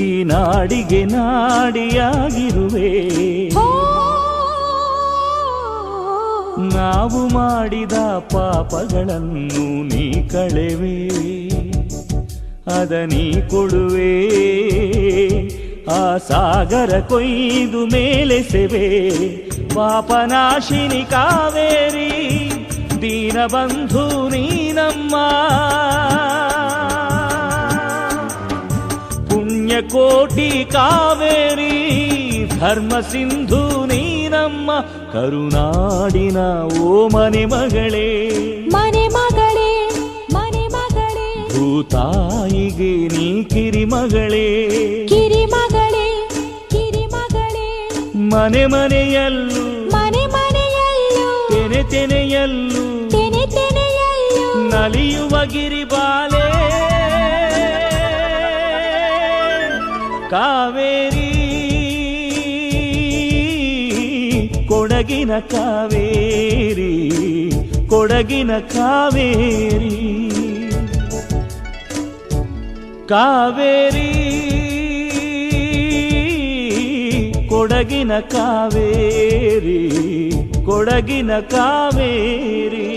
ಈ ನಾಡಿಗೆ ನಾಡಿಯಾಗಿರುವೆ. ನಾವು ಮಾಡಿದ ಪಾಪಗಳನ್ನು ನೀ ಕಳೆವೆ. ಅದ ನೀ ಕೊಡುವೆ ಆ ಸಾಗರ ಕೊಯ್ದು ಮೇಲೆಸೆವೆ. ಪಾಪನಾಶಿನಿ ಕಾವೇರಿ ದೀನಬಂಧು ನೀನಮ್ಮ ಪುಣ್ಯಕೋಟಿ ಕಾವೇರಿ ಧರ್ಮ ಸಿಂಧು ನೀನಮ್ಮ ಕರುನಾಡಿನ ಓ ಮನೆ ಮಗಳೇ ಮನೆ ಮಗಳೇ ಮನೆ ಮಗಳೇ ಭೂತಾಯಿಗೆ ನೀ ಕಿರಿ ಮಗಳೇ ಕಿರಿ ಮಗಳೇ ಮನೆ ಮನೆಯಲ್ಲೂ ಮನೆ ಮನೆಯಲ್ಲೂ ತೆನೆ ತೆನೆಯಲ್ಲೂ ತೆನೆ ತೆನೆಯಲ್ಲೂ ನಲಿಯುವ ಗಿರಿಬಾಲೆ ಕಾವೇರಿ ಕೊಡಗಿನ ಕಾವೇರಿ ಕೊಡಗಿನ ಕಾವೇರಿ ಕಾವೇರಿ ಕೊಡಗಿನ ಕಾವೇರಿ ಕೊಡಗಿನ ಕಾವೇರಿ.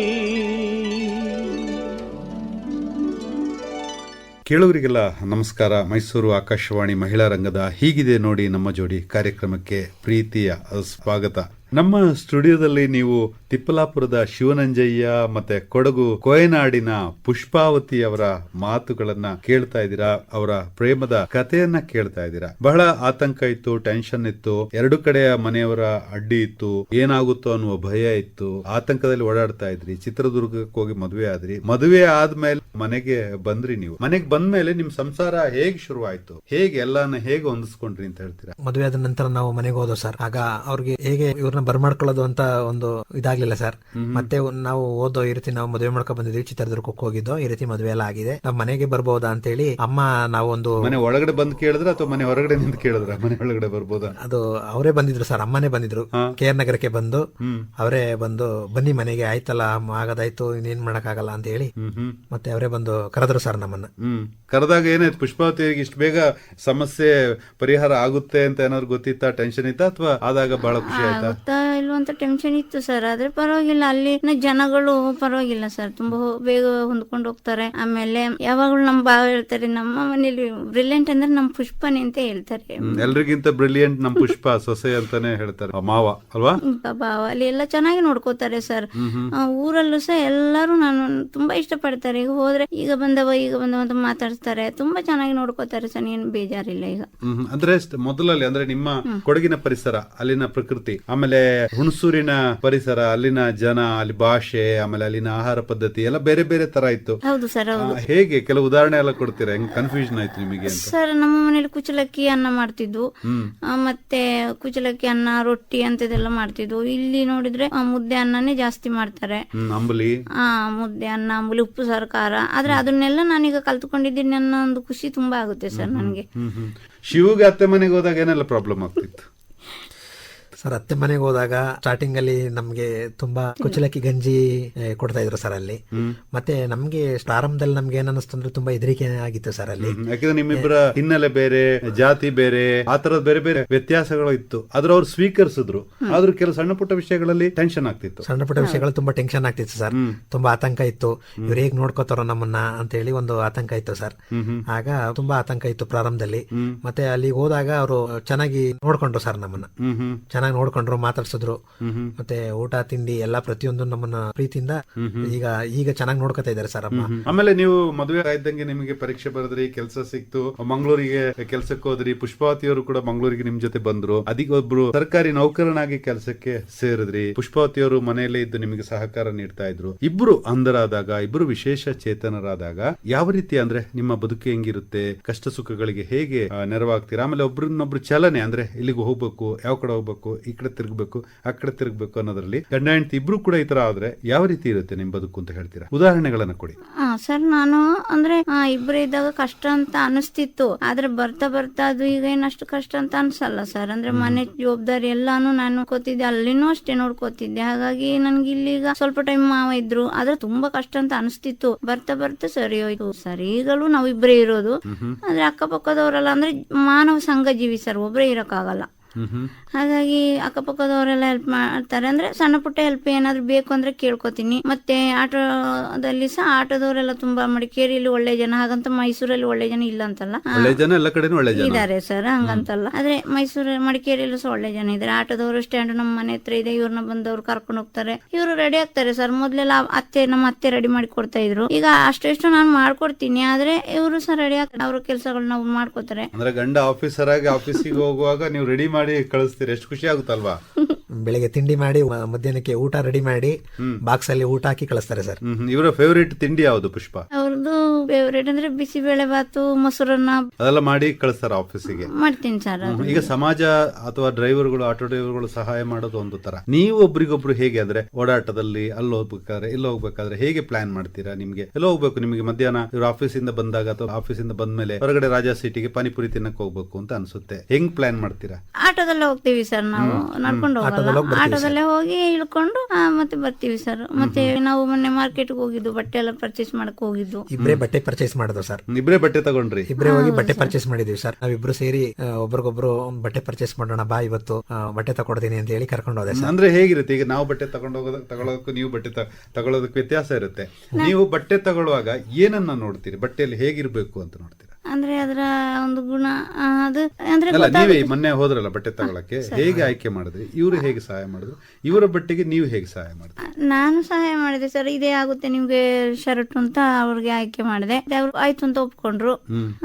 ಕೇಳುವರಿಗೆಲ್ಲ ನಮಸ್ಕಾರ. ಮೈಸೂರು ಆಕಾಶವಾಣಿ ಮಹಿಳಾ ರಂಗದ ಹೀಗಿದೆ ನೋಡಿ ನಮ್ಮ ಜೋಡಿ ಕಾರ್ಯಕ್ರಮಕ್ಕೆ ಪ್ರೀತಿಯ ಸ್ವಾಗತ. ನಮ್ಮ ಸ್ಟುಡಿಯೋದಲ್ಲಿ ನೀವು ತಿಪ್ಪಲಾಪುರದ ಶಿವನಂಜಯ್ಯ ಮತ್ತೆ ಕೊಡಗು ಕೊಯನಾಡಿನ ಪುಷ್ಪಾವತಿ ಅವರ ಮಾತುಗಳನ್ನ ಕೇಳ್ತಾ ಇದ್ದೀರಾ? ಅವರ ಪ್ರೇಮದ ಕಥೆಯನ್ನ ಕೇಳ್ತಾ ಇದ್ದೀರಾ? ಬಹಳ ಆತಂಕ ಇತ್ತು, ಟೆನ್ಷನ್ ಇತ್ತು. ಎರಡು ಕಡೆಯ ಮನೆಯವರ ಅಡ್ಡಿ ಇತ್ತು. ಏನಾಗುತ್ತೋ ಅನ್ನುವ ಭಯ ಇತ್ತು. ಆತಂಕದಲ್ಲಿ ಓಡಾಡ್ತಾ ಇದ್ರಿ. ಚಿತ್ರದುರ್ಗಕ್ಕೆ ಹೋಗಿ ಮದುವೆ ಆದ್ರಿ. ಮದುವೆ ಆದ್ಮೇಲೆ ಮನೆಗೆ ಬಂದ್ರಿ ನೀವು. ಮನೆಗೆ ಬಂದ್ಮೇಲೆ ನಿಮ್ ಸಂಸಾರ ಹೇಗೆ ಶುರುವಾಯ್ತು? ಹೇಗೆ ಎಲ್ಲಾನ ಹೇಗೆ ಹೊಂದಿಸ್ಕೊಂಡ್ರಿ ಅಂತ ಹೇಳ್ತೀರಾ? ಮದುವೆ ಆದ ನಂತರ ನಾವು ಮನೆಗೆ ಹೋದೋ ಸರ್. ಆಗ ಅವ್ರಿಗೆ ಹೇಗೆ ಇವ್ರನ್ನ ಬರ್ಮಾಡ್ಕೊಳ್ಳೋದು ಅಂತ ಒಂದು ಇದಾಗಿ ಇರ್ಲಿಲ್ಲ ಸರ್. ಮತ್ತೆ ನಾವು ಓದೋ ಈ ರೀತಿ ನಾವು ಮದುವೆ ಮಾಡ್ಕೊ ಬಂದಿದ್ವಿ ಚಿತ್ರದುರ್ಗಕ್ಕೆ ಹೋಗಿದ್ದೋ ಈ ರೀತಿ ಮದುವೆ ಎಲ್ಲ ಆಗಿದೆ. ನಾವು ಮನೆಗೆ ಬರ್ಬೋದಾ ಅಂತ ಹೇಳಿ ಅಮ್ಮ ನಾವೊಂದು ಮನೆ ಒಳಗಡೆ ಬಂದು ಕೇಳಿದ್ರ ಅಥವಾ ಮನೆ ಹೊರಗಡೆ ನಿಂತ ಕೇಳಿದ್ರ? ಮನೆ ಒಳಗಡೆ ಬರ್ಬೋದಾ? ಅದು ಅವರೇ ಬಂದಿದ್ರು ಸರ್ ಅಮ್ಮನೇ ಬಂದಿದ್ರು. ಕೆ ಆರ್ ನಗರಕ್ಕೆ ಬಂದು ಅವರೇ ಬಂದು ಬನ್ನಿ ಮನೆಗೆ ಆಯ್ತಲ್ಲ ಅಮ್ಮ, ಆಗದಾಯ್ತು ಇನ್ನೇನ್ ಮಾಡಕ್ಕಾಗಲ್ಲ ಅಂತ ಹೇಳಿ ಮತ್ತೆ ಅವರೇ ಬಂದು ಕರೆದ್ರು ಸರ್ ನಮ್ಮನ್ನ. ಹ್ಮ್. ಕರೆದಾಗ ಏನಾಯ್ತು? ಪುಷ್ಪಾವತಿಗೆ ಇಷ್ಟು ಬೇಗ ಸಮಸ್ಯೆ ಪರಿಹಾರ ಆಗುತ್ತೆ ಅಂತ ಏನಾದ್ರು ಗೊತ್ತಿತ್ತಾ ಟೆನ್ಷನ್ ಇತ್ತ ಅಥವಾ ಆದಾಗ ಬಹಳ ಖುಷಿ ಆಯ್ತಾ? ಇಲ್ವ ಅಂತ ಟೆನ್ಷನ್ ಇತ್ತು ಸರ್ ಆದ್ರೆ ಪರವಾಗಿಲ್ಲ ಅಲ್ಲಿನ ಜನಗಳು ಪರವಾಗಿಲ್ಲ ಸರ್ ತುಂಬಾ ಬೇಗ ಹೊಂದ್ಕೊಂಡು ಹೋಗ್ತಾರೆ. ಆಮೇಲೆ ಯಾವಾಗಲೂ ನಮ್ ಭಾವ ಹೇಳ್ತಾರೆ ನಮ್ಮ ಮನೇಲಿ ಬ್ರಿಲಿಯಂಟ್ ಅಂದ್ರೆ ನಮ್ ಪುಷ್ಪನೇ ಅಂತ ಹೇಳ್ತಾರೆ. ಎಲ್ರಿಗಿಂತ ಬ್ರಿಲಿಯಂಟ್ ನಮ್ ಪುಷ್ಪ ಸೊಸೆ ಅಂತಾನೆ ಹೇಳ್ತಾರೆ ಮಾವ ಅಲ್ವಾ? ಭಾವ. ಅಲ್ಲಿ ಎಲ್ಲ ಚೆನ್ನಾಗಿ ನೋಡ್ಕೋತಾರೆ ಸರ್ ಊರಲ್ಲೂ ಸಹ ಎಲ್ಲರೂ ನಾನು ತುಂಬಾ ಇಷ್ಟ ಪಡ್ತಾರೆ ಈಗ ಹೋದ್ರೆ ಈಗ ಬಂದವ ಈಗ ಬಂದವ ಅಂತ ಮಾತಾಡ್ತಾರೆ ತುಂಬಾ ಚೆನ್ನಾಗಿ ನೋಡ್ಕೋತಾರೆ ಸರ್ ಏನ್ ಬೇಜಾರಿಲ್ಲ ಈಗ. ಅಂದ್ರೆ ಮೊದಲಲ್ಲಿ ಅಂದ್ರೆ ನಿಮ್ಮ ಕೊಡಗಿನ ಪರಿಸರ ಅಲ್ಲಿನ ಪ್ರಕೃತಿ ಆಮೇಲೆ ಹುಣಸೂರಿನ ಪರಿಸರ ಅಲ್ಲಿನ ಜನ ಅಲ್ಲಿ ಭಾಷೆ ಆಮೇಲೆ ಅಲ್ಲಿನ ಆಹಾರ ಪದ್ಧತಿ ಎಲ್ಲ ಬೇರೆ ಬೇರೆ ತರ ಇತ್ತು. ಹೌದು ಸರ್ ಹೌದು. ಆ, ಹೇಗೆ ಕೆಲವು ಉದಾಹರಣೆ ಎಲ್ಲ ಕೊಡ್ತೀರಾ? ಹೆಂಗ್ ಕನ್ಫ್ಯೂಷನ್ ಆಯ್ತು ನಿಮಗೆ ಅಂತ? ಸರ್ ನಮ್ಮ ಮನೇಲಿ ಕುಚಲಕ್ಕಿ ಅನ್ನ ಮಾಡ್ತಿದ್ವು. ಆ, ಮತ್ತೆ ಕುಚಲಕ್ಕಿ ಅನ್ನ ರೊಟ್ಟಿ ಅಂತದೆಲ್ಲ ಮಾಡ್ತಿದ್ವು. ಇಲ್ಲಿ ನೋಡಿದ್ರೆ ಆ, ಮುದ್ದೆ ಅನ್ನನೇ ಜಾಸ್ತಿ ಮಾಡ್ತಾರೆ. ಅಂಬುಲಿ ಅಂಬಲಿ. ಆ ಮುದ್ದೆ ಅನ್ನ ಅಂಬುಲಿ ಉಪ್ಪು ಸಾರು ಖಾರ ಆದ್ರೆ ಅದನ್ನೆಲ್ಲ ನಾನೀಗ ಕಲ್ತ್ಕೊಂಡಿದ್ದೀನಿ ಅನ್ನೋ ಒಂದು ಖುಷಿ ತುಂಬಾ ಆಗುತ್ತೆ ಸರ್ ನನಗೆ. ಹ್ಮ್ ಹ್ಮ್. ಶಿವಗೆ ಅತ್ತೆ ಮನೆಗೆ ಹೋದಾಗ ಏನೆಲ್ಲ ಪ್ರಾಬ್ಲಮ್ ಆಗ್ತಿತ್ತು? ಸರ್ ಅತ್ತೆ ಮನೆಗೆ ಹೋದಾಗ ಸ್ಟಾರ್ಟಿಂಗ್ ಅಲ್ಲಿ ನಮ್ಗೆ ತುಂಬಾ ಕುಚಲಕ್ಕಿ ಗಂಜಿ ಕೊಡ್ತಾ ಇದ್ರು ಸರ್ ಅಲ್ಲಿ. ಮತ್ತೆ ನಮ್ಗೆ ಪ್ರಾರಂಭದಲ್ಲಿ ನಮ್ಗೆ ಏನ್ ಅಂದ್ರೆ ತುಂಬಾ ಹೆದರಿಕೆ ಆಗಿತ್ತು ಸರ್ ಅಲ್ಲಿ. ಯಾಕಂದ್ರೆ ನಿಮ್ಮಿಬ್ಬರ ಹಿನ್ನೆಲೆ ಬೇರೆ ಜಾತಿ ಬೇರೆ ಆ ತರದ ಬೇರೆ ಬೇರೆ ವ್ಯತ್ಯಾಸಗಳು ಇತ್ತು. ಆದ್ರೆ ಅವ್ರು ಸ್ವೀಕರಿಸಿದ್ರು. ಆದ್ರೂ ಕೆಲವು ಸಣ್ಣ ಪುಟ್ಟ ವಿಷಯಗಳಲ್ಲಿ ಟೆನ್ಷನ್ ಆಗ್ತಿತ್ತು. ಸಣ್ಣ ಪುಟ್ಟ ವಿಷಯಗಳು ತುಂಬಾ ಟೆನ್ಷನ್ ಆಗ್ತಿತ್ತು ಸರ್. ತುಂಬಾ ಆತಂಕ ಇತ್ತು. ಇವ್ರು ಹೇಗ್ ನೋಡ್ಕೋತಾರೋ ನಮ್ಮನ್ನ ಅಂತ ಹೇಳಿ ಒಂದು ಆತಂಕ ಇತ್ತು ಸರ್. ಆಗ ತುಂಬಾ ಆತಂಕ ಇತ್ತು ಪ್ರಾರಂಭದಲ್ಲಿ. ಮತ್ತೆ ಅಲ್ಲಿಗೆ ಹೋದಾಗ ಅವರು ಚೆನ್ನಾಗಿ ನೋಡ್ಕೊಂಡ್ರು ಸರ್ ನಮ್ಮನ್ನ. ಹ್ಮ್ ಚೆನ್ನಾಗಿ ನೋಡ್ಕೊಂಡ್ರು ಮಾತಾಡ್ಸಿದ್ರು. ಮತ್ತೆ ಊಟ ತಿಂಡಿ ಎಲ್ಲ ಪ್ರತಿಯೊಂದು ನಮ್ಮನ್ನ ಪ್ರೀತಿಯಿಂದ ಈಗ ಈಗ ಚೆನ್ನಾಗಿ ನೋಡ್ಕೊತಾ ಇದಾರೆ ಸರ್ ಅಮ್ಮ. ಆಮೇಲೆ ನೀವು ಮದುವೆ ಆಯ್ದಂಗೆ ನಿಮಗೆ ಪರೀಕ್ಷೆ ಬರೆದ್ರಿ ಕೆಲಸ ಸಿಕ್ತು. ಮಂಗಳೂರಿಗೆ ಕೆಲ್ಸಕ್ಕೆ ಹೋದ್ರಿ. ಪುಷ್ಪಾವತಿಯವರು ಕೂಡ ಮಂಗಳೂರಿಗೆ ನಿಮ್ ಜೊತೆ ಬಂದ್ರು. ಒಬ್ರು ಸರ್ಕಾರಿ ನೌಕರನಾಗಿ ಕೆಲಸಕ್ಕೆ ಸೇರಿದ್ರಿ. ಪುಷ್ಪಾವತಿಯವರು ಮನೆಯಲ್ಲೇ ಇದ್ದು ನಿಮಗೆ ಸಹಕಾರ ನೀಡ್ತಾ ಇದ್ರು. ಇಬ್ರು ಅಂಧರಾದಾಗ ಇಬ್ರು ವಿಶೇಷ ಚೇತನರಾದಾಗ ಯಾವ ರೀತಿ ಅಂದ್ರೆ ನಿಮ್ಮ ಬದುಕು ಹೆಂಗಿರುತ್ತೆ ಕಷ್ಟ ಸುಖಗಳಿಗೆ ಹೇಗೆ ನೆರವಾಗ್ತೀರಾ? ಆಮೇಲೆ ಒಬ್ರನ್ನೊಬ್ರು ಚಲನೆ ಅಂದ್ರೆ ಇಲ್ಲಿಗೆ ಹೋಗ್ಬೇಕು ಯಾವ ಕಡೆ ಹೋಗ್ಬೇಕು ಈ ಕಡೆ ತಿರುಗಬೇಕು ಆ ಕಡೆ ತಿರುಗಬೇಕು ಅನ್ನೋದ್ರಲ್ಲಿ ಗಂಡ ಹೆಂಡತಿ ಇಬ್ರು ಕೂಡ ಈ ತರ ಆದ್ರೆ ಯಾವ ರೀತಿ ಇರುತ್ತೆ ನಿಮ್ ಬದುಕು ಅಂತ ಹೇಳ್ತೀರಾ? ಉದಾಹರಣೆಗಳನ್ನ ಕೊಡಿ. ಆ ಸರ್ ನಾನು ಅಂದ್ರೆ ಆ, ಇಬ್ರು ಇದ್ದಾಗ ಕಷ್ಟ ಅಂತ ಅನಿಸ್ತಿತ್ತು. ಆದ್ರೆ ಬರ್ತಾ ಬರ್ತಾ ಅದು ಈಗ ಏನಷ್ಟು ಕಷ್ಟ ಅಂತ ಅನ್ಸಲ್ಲ ಸರ್. ಅಂದ್ರೆ ಮನೆ ಜವಾಬ್ದಾರಿ ಎಲ್ಲಾನು ನಾನು ನೋಡ್ಕೋತಿದ್ದೆ ಅಲ್ಲಿನೂ ಅಷ್ಟೇ ನೋಡ್ಕೋತಿದ್ದೆ. ಹಾಗಾಗಿ ನನ್ಗೆ ಇಲ್ಲಿಗ ಸ್ವಲ್ಪ ಟೈಮ್ ಮಾವ ಇದ್ರು. ಆದ್ರೆ ತುಂಬಾ ಕಷ್ಟ ಅಂತ ಅನಿಸ್ತಿತ್ತು. ಬರ್ತಾ ಬರ್ತಾ ಸರಿ ಹೋಯ್ತು. ಸರ್ ಈಗಲೂ ನಾವ್ ಇಬ್ರೇ ಇರೋದು. ಅಂದ್ರೆ ಅಕ್ಕಪಕ್ಕದವರೆಲ್ಲ ಅಂದ್ರೆ ಮಾನವ ಸಂಘ ಜೀವಿ ಸರ್ ಒಬ್ರೇ ಇರಕ್ಕಾಗಲ್ಲ. ಹ್ಮ್ ಹ್ಮ್. ಹಾಗಾಗಿ ಅಕ್ಕಪಕ್ಕದವರೆಲ್ಲ ಹೆಲ್ಪ್ ಮಾಡ್ತಾರೆ. ಅಂದ್ರೆ ಸಣ್ಣ ಪುಟ್ಟ ಹೆಲ್ಪ್ ಏನಾದ್ರು ಬೇಕು ಅಂದ್ರೆ ಕೇಳ್ಕೊತೀನಿ. ಮತ್ತೆ ಆಟೋದಲ್ಲಿ ಸಹ ಆಟೋದವರೆಲ್ಲ ತುಂಬಾ ಮಡಿಕೇರಿಯಲ್ಲಿ ಒಳ್ಳೆ ಜನ ಹಾಗಂತ ಮೈಸೂರಲ್ಲಿ ಒಳ್ಳೆ ಜನ ಇಲ್ಲ ಅಂತಲ್ಲ. ಒಳ್ಳೆ ಜನ ಎಲ್ಲ ಕಡೆ ಒಳ್ಳೆ ಜನ. ಇದಾರೆ ಸರ್ ಹಂಗಂತಲ್ಲ. ಆದ್ರೆ ಮೈಸೂರು ಮಡಿಕೇರಿಯಲ್ಲೂ ಸಹ ಒಳ್ಳೆ ಜನ ಇದಾರೆ. ಆಟೋದವರು ಸ್ಟ್ಯಾಂಡ್ ನಮ್ಮ ಮನೆ ಹತ್ರ ಇದೆ. ಇವ್ರನ್ನ ಬಂದವ್ರು ಕರ್ಕೊಂಡು ಹೋಗ್ತಾರೆ. ಇವರು ರೆಡಿ ಆಗ್ತಾರೆ ಸರ್ ಮೊದ್ಲೆಲ್ಲ ಅತ್ತೆ ನಮ್ಮ ಅತ್ತೆ ರೆಡಿ ಮಾಡಿ ಕೊಡ್ತಾ ಇದ್ರು. ಈಗ ಅಷ್ಟೆಷ್ಟು ನಾನು ಮಾಡ್ಕೊಡ್ತೀನಿ. ಆದ್ರೆ ಇವರು ಸಹ ರೆಡಿ ಆಗ್ತಾರೆ. ಅವ್ರ ಕೆಲಸಗಳನ್ನ ಮಾಡ್ಕೋತಾರೆ. ಅಂದ್ರೆ ಗಂಡ ಆಫೀಸರ್ ಆಗಿ ಆಫೀಸಿಗೆ ಹೋಗುವಾಗ ನೀವು ರೆಡಿ ಮಾಡಿ ಕಳಿಸ್ತೀರಿ ಎಷ್ಟು ಖುಷಿ ಆಗುತ್ತಲ್ವಾ? ಬೆಳಿಗ್ಗೆ ತಿಂಡಿ ಮಾಡಿ ಮ- ಮಧ್ಯಾಹ್ನಕ್ಕೆ ಊಟ ರೆಡಿ ಮಾಡಿ ಬಾಕ್ಸ್ ಅಲ್ಲಿ ಊಟ ಹಾಕಿ ಕಳಿಸ್ತಾರೆ ಸರ್. ಇವರ ಫೇವರೇಟ್ ತಿಂಡಿ ಯಾವುದು ಪುಷ್ಪ? ಅವ್ರದ್ದು ಫೇವ್ರೇಟ್ ಅಂದ್ರೆ ಬಿಸಿಬೇಳೆ ಬಾತು ಮೊಸರನ್ನ ಅದೆಲ್ಲ ಮಾಡಿ ಕಳಿಸ್ತಾರ ಆಫೀಸಿಗೆ ಮಾಡ್ತೀನಿ ಸರ್ ಈಗ ಸಮಾಜ ಅಥವಾ ಡ್ರೈವರ್ಗಳು ಆಟೋ ಡ್ರೈವರ್ಗಳು ಸಹಾಯ ಮಾಡೋದು ಒಂದು ತರ. ನೀವು ಒಬ್ರಿಗೊಬ್ರು ಹೇಗೆ ಅಂದ್ರೆ ಓಡಾಟದಲ್ಲಿ ಅಲ್ಲಿ ಹೋಗ್ಬೇಕಾದ್ರೆ ಇಲ್ಲಿ ಹೋಗ್ಬೇಕಾದ್ರೆ ಹೇಗೆ ಪ್ಲಾನ್ ಮಾಡ್ತೀರಾ ನಿಮ್ಗೆ? ಎಲ್ಲ ಹೋಗ್ಬೇಕು ನಿಮಗೆ ಮಧ್ಯಾಹ್ನ ಇವ್ರ ಇಂದ ಬಂದಾಗ ಅಥವಾ ಆಫೀಸ್ ಆಫೀಸಿಂದ ಬಂದ್ಮೇಲೆ ಹೊರಗಡೆ ರಾಜಾ ಸಿಟಿಗೆ ಪಾನಿಪುರಿ ತಿನ್ನಕ್ ಹೋಗ್ಬೇಕು ಅಂತ ಅನ್ಸುತ್ತೆ. ಹೆಂಗ್ ಪ್ಲಾನ್ ಮಾಡ್ತೀರಾ? ಆಟೋದಲ್ಲೇ ಹೋಗ್ತೀವಿ ಸರ್ ನಾವು. ನಡ್ಕೊಂಡು ಹೋಗಲ್ಲ. ಆಟೋದಲ್ಲೇ ಹೋಗಿ ಇಳ್ಕೊಂಡು ಆ, ಮತ್ತೆ ಬರ್ತೀವಿ ಸರ್ ಮತ್ತೆ ನಾವು ಮೊನ್ನೆ ಮಾರ್ಕೆಟ್ಗೆ ಹೋಗಿದ್ದು ಬಟ್ಟೆ ಎಲ್ಲ ಪರ್ಚೇಸ್ ಮಾಡಕ್ ಹೋಗಿದ್ದು. ಇಬ್ರೇ ಬಟ್ಟೆ ಪರ್ಚೇಸ್ ಮಾಡಿದ್ರು ಸರ್ ಇಬ್ರೇ ಬಟ್ಟೆ ತಗೊಂಡ್ರಿ. ಇಬ್ರೇ ಹೋಗಿ ಬಟ್ಟೆ ಪರ್ಚೇಸ್ ಮಾಡಿದೀವಿ ಸರ್ ನಾವಿಬ್ರು ಸೇರಿ ಆ, ಒಬ್ರಿಗೊಬ್ರು ಬಟ್ಟೆ ಪರ್ಚೇಸ್ ಮಾಡೋಣ ಬಾ ಇವತ್ತು ಆ, ಬಟ್ಟೆ ತಕೊಡ್ತೀನಿ ಅಂತ ಹೇಳಿ ಕರ್ಕೊಂಡು ಹೋದೆ ಸರ್ ಅಂದ್ರೆ ಹೇಗಿರುತ್ತೆ? ಈಗ ನಾವು ಬಟ್ಟೆ ತಗೊಂಡು ಹೋಗೋದಕ್ಕೆ ತಗೊಳ್ಳೋದಕ್ಕೂ ನೀವು ಬಟ್ಟೆ ತ- ತಗೊಳ್ಳೋದಕ್ಕೆ ವ್ಯತ್ಯಾಸ ಇರುತ್ತೆ. ನೀವು ಬಟ್ಟೆ ತಗೊಳ್ಳುವಾಗ ಏನನ್ನ ನೋಡ್ತೀರಿ? ಬಟ್ಟೆಯಲ್ಲಿ ಹೇಗಿರ್ಬೇಕು ಅಂತ ನೋಡ್ತೀರಾ? ಅಂದ್ರೆ ಅದರ ಒಂದು ಗುಣ ಅದು ಅಂದ್ರೆ ಅಲ್ಲ ನೀವೇ ಮೊನ್ನೆ ಹೋದ್ರಲ್ಲ ಬಟ್ಟೆ ತಗೊಳಕ್ಕೆ ಹೇಗೆ ಆಯ್ಕೆ ಮಾಡಿದ್ರಿ? ಇವರು ಹೇಗೆ ಸಹಾಯ ಮಾಡಿದ್ರು? ಇವರ ಬಟ್ಟೆಗೆ ನೀವು ಹೇಗೆ ಸಹಾಯ ಮಾಡಿದ್ರಿ? ನಾನು ಸಹಾಯ ಮಾಡಿದೆ ಸರ್. ಇದೇ ಆಗುತ್ತೆ ನಿಮ್ಗೆ ಶರ್ಟ್ ಅಂತ ಅವ್ರಿಗೆ ಆಯ್ಕೆ ಮಾಡಿದೆ. ಅವ್ರು ಆಯ್ತು ಅಂತ ಒಪ್ಕೊಂಡ್ರು.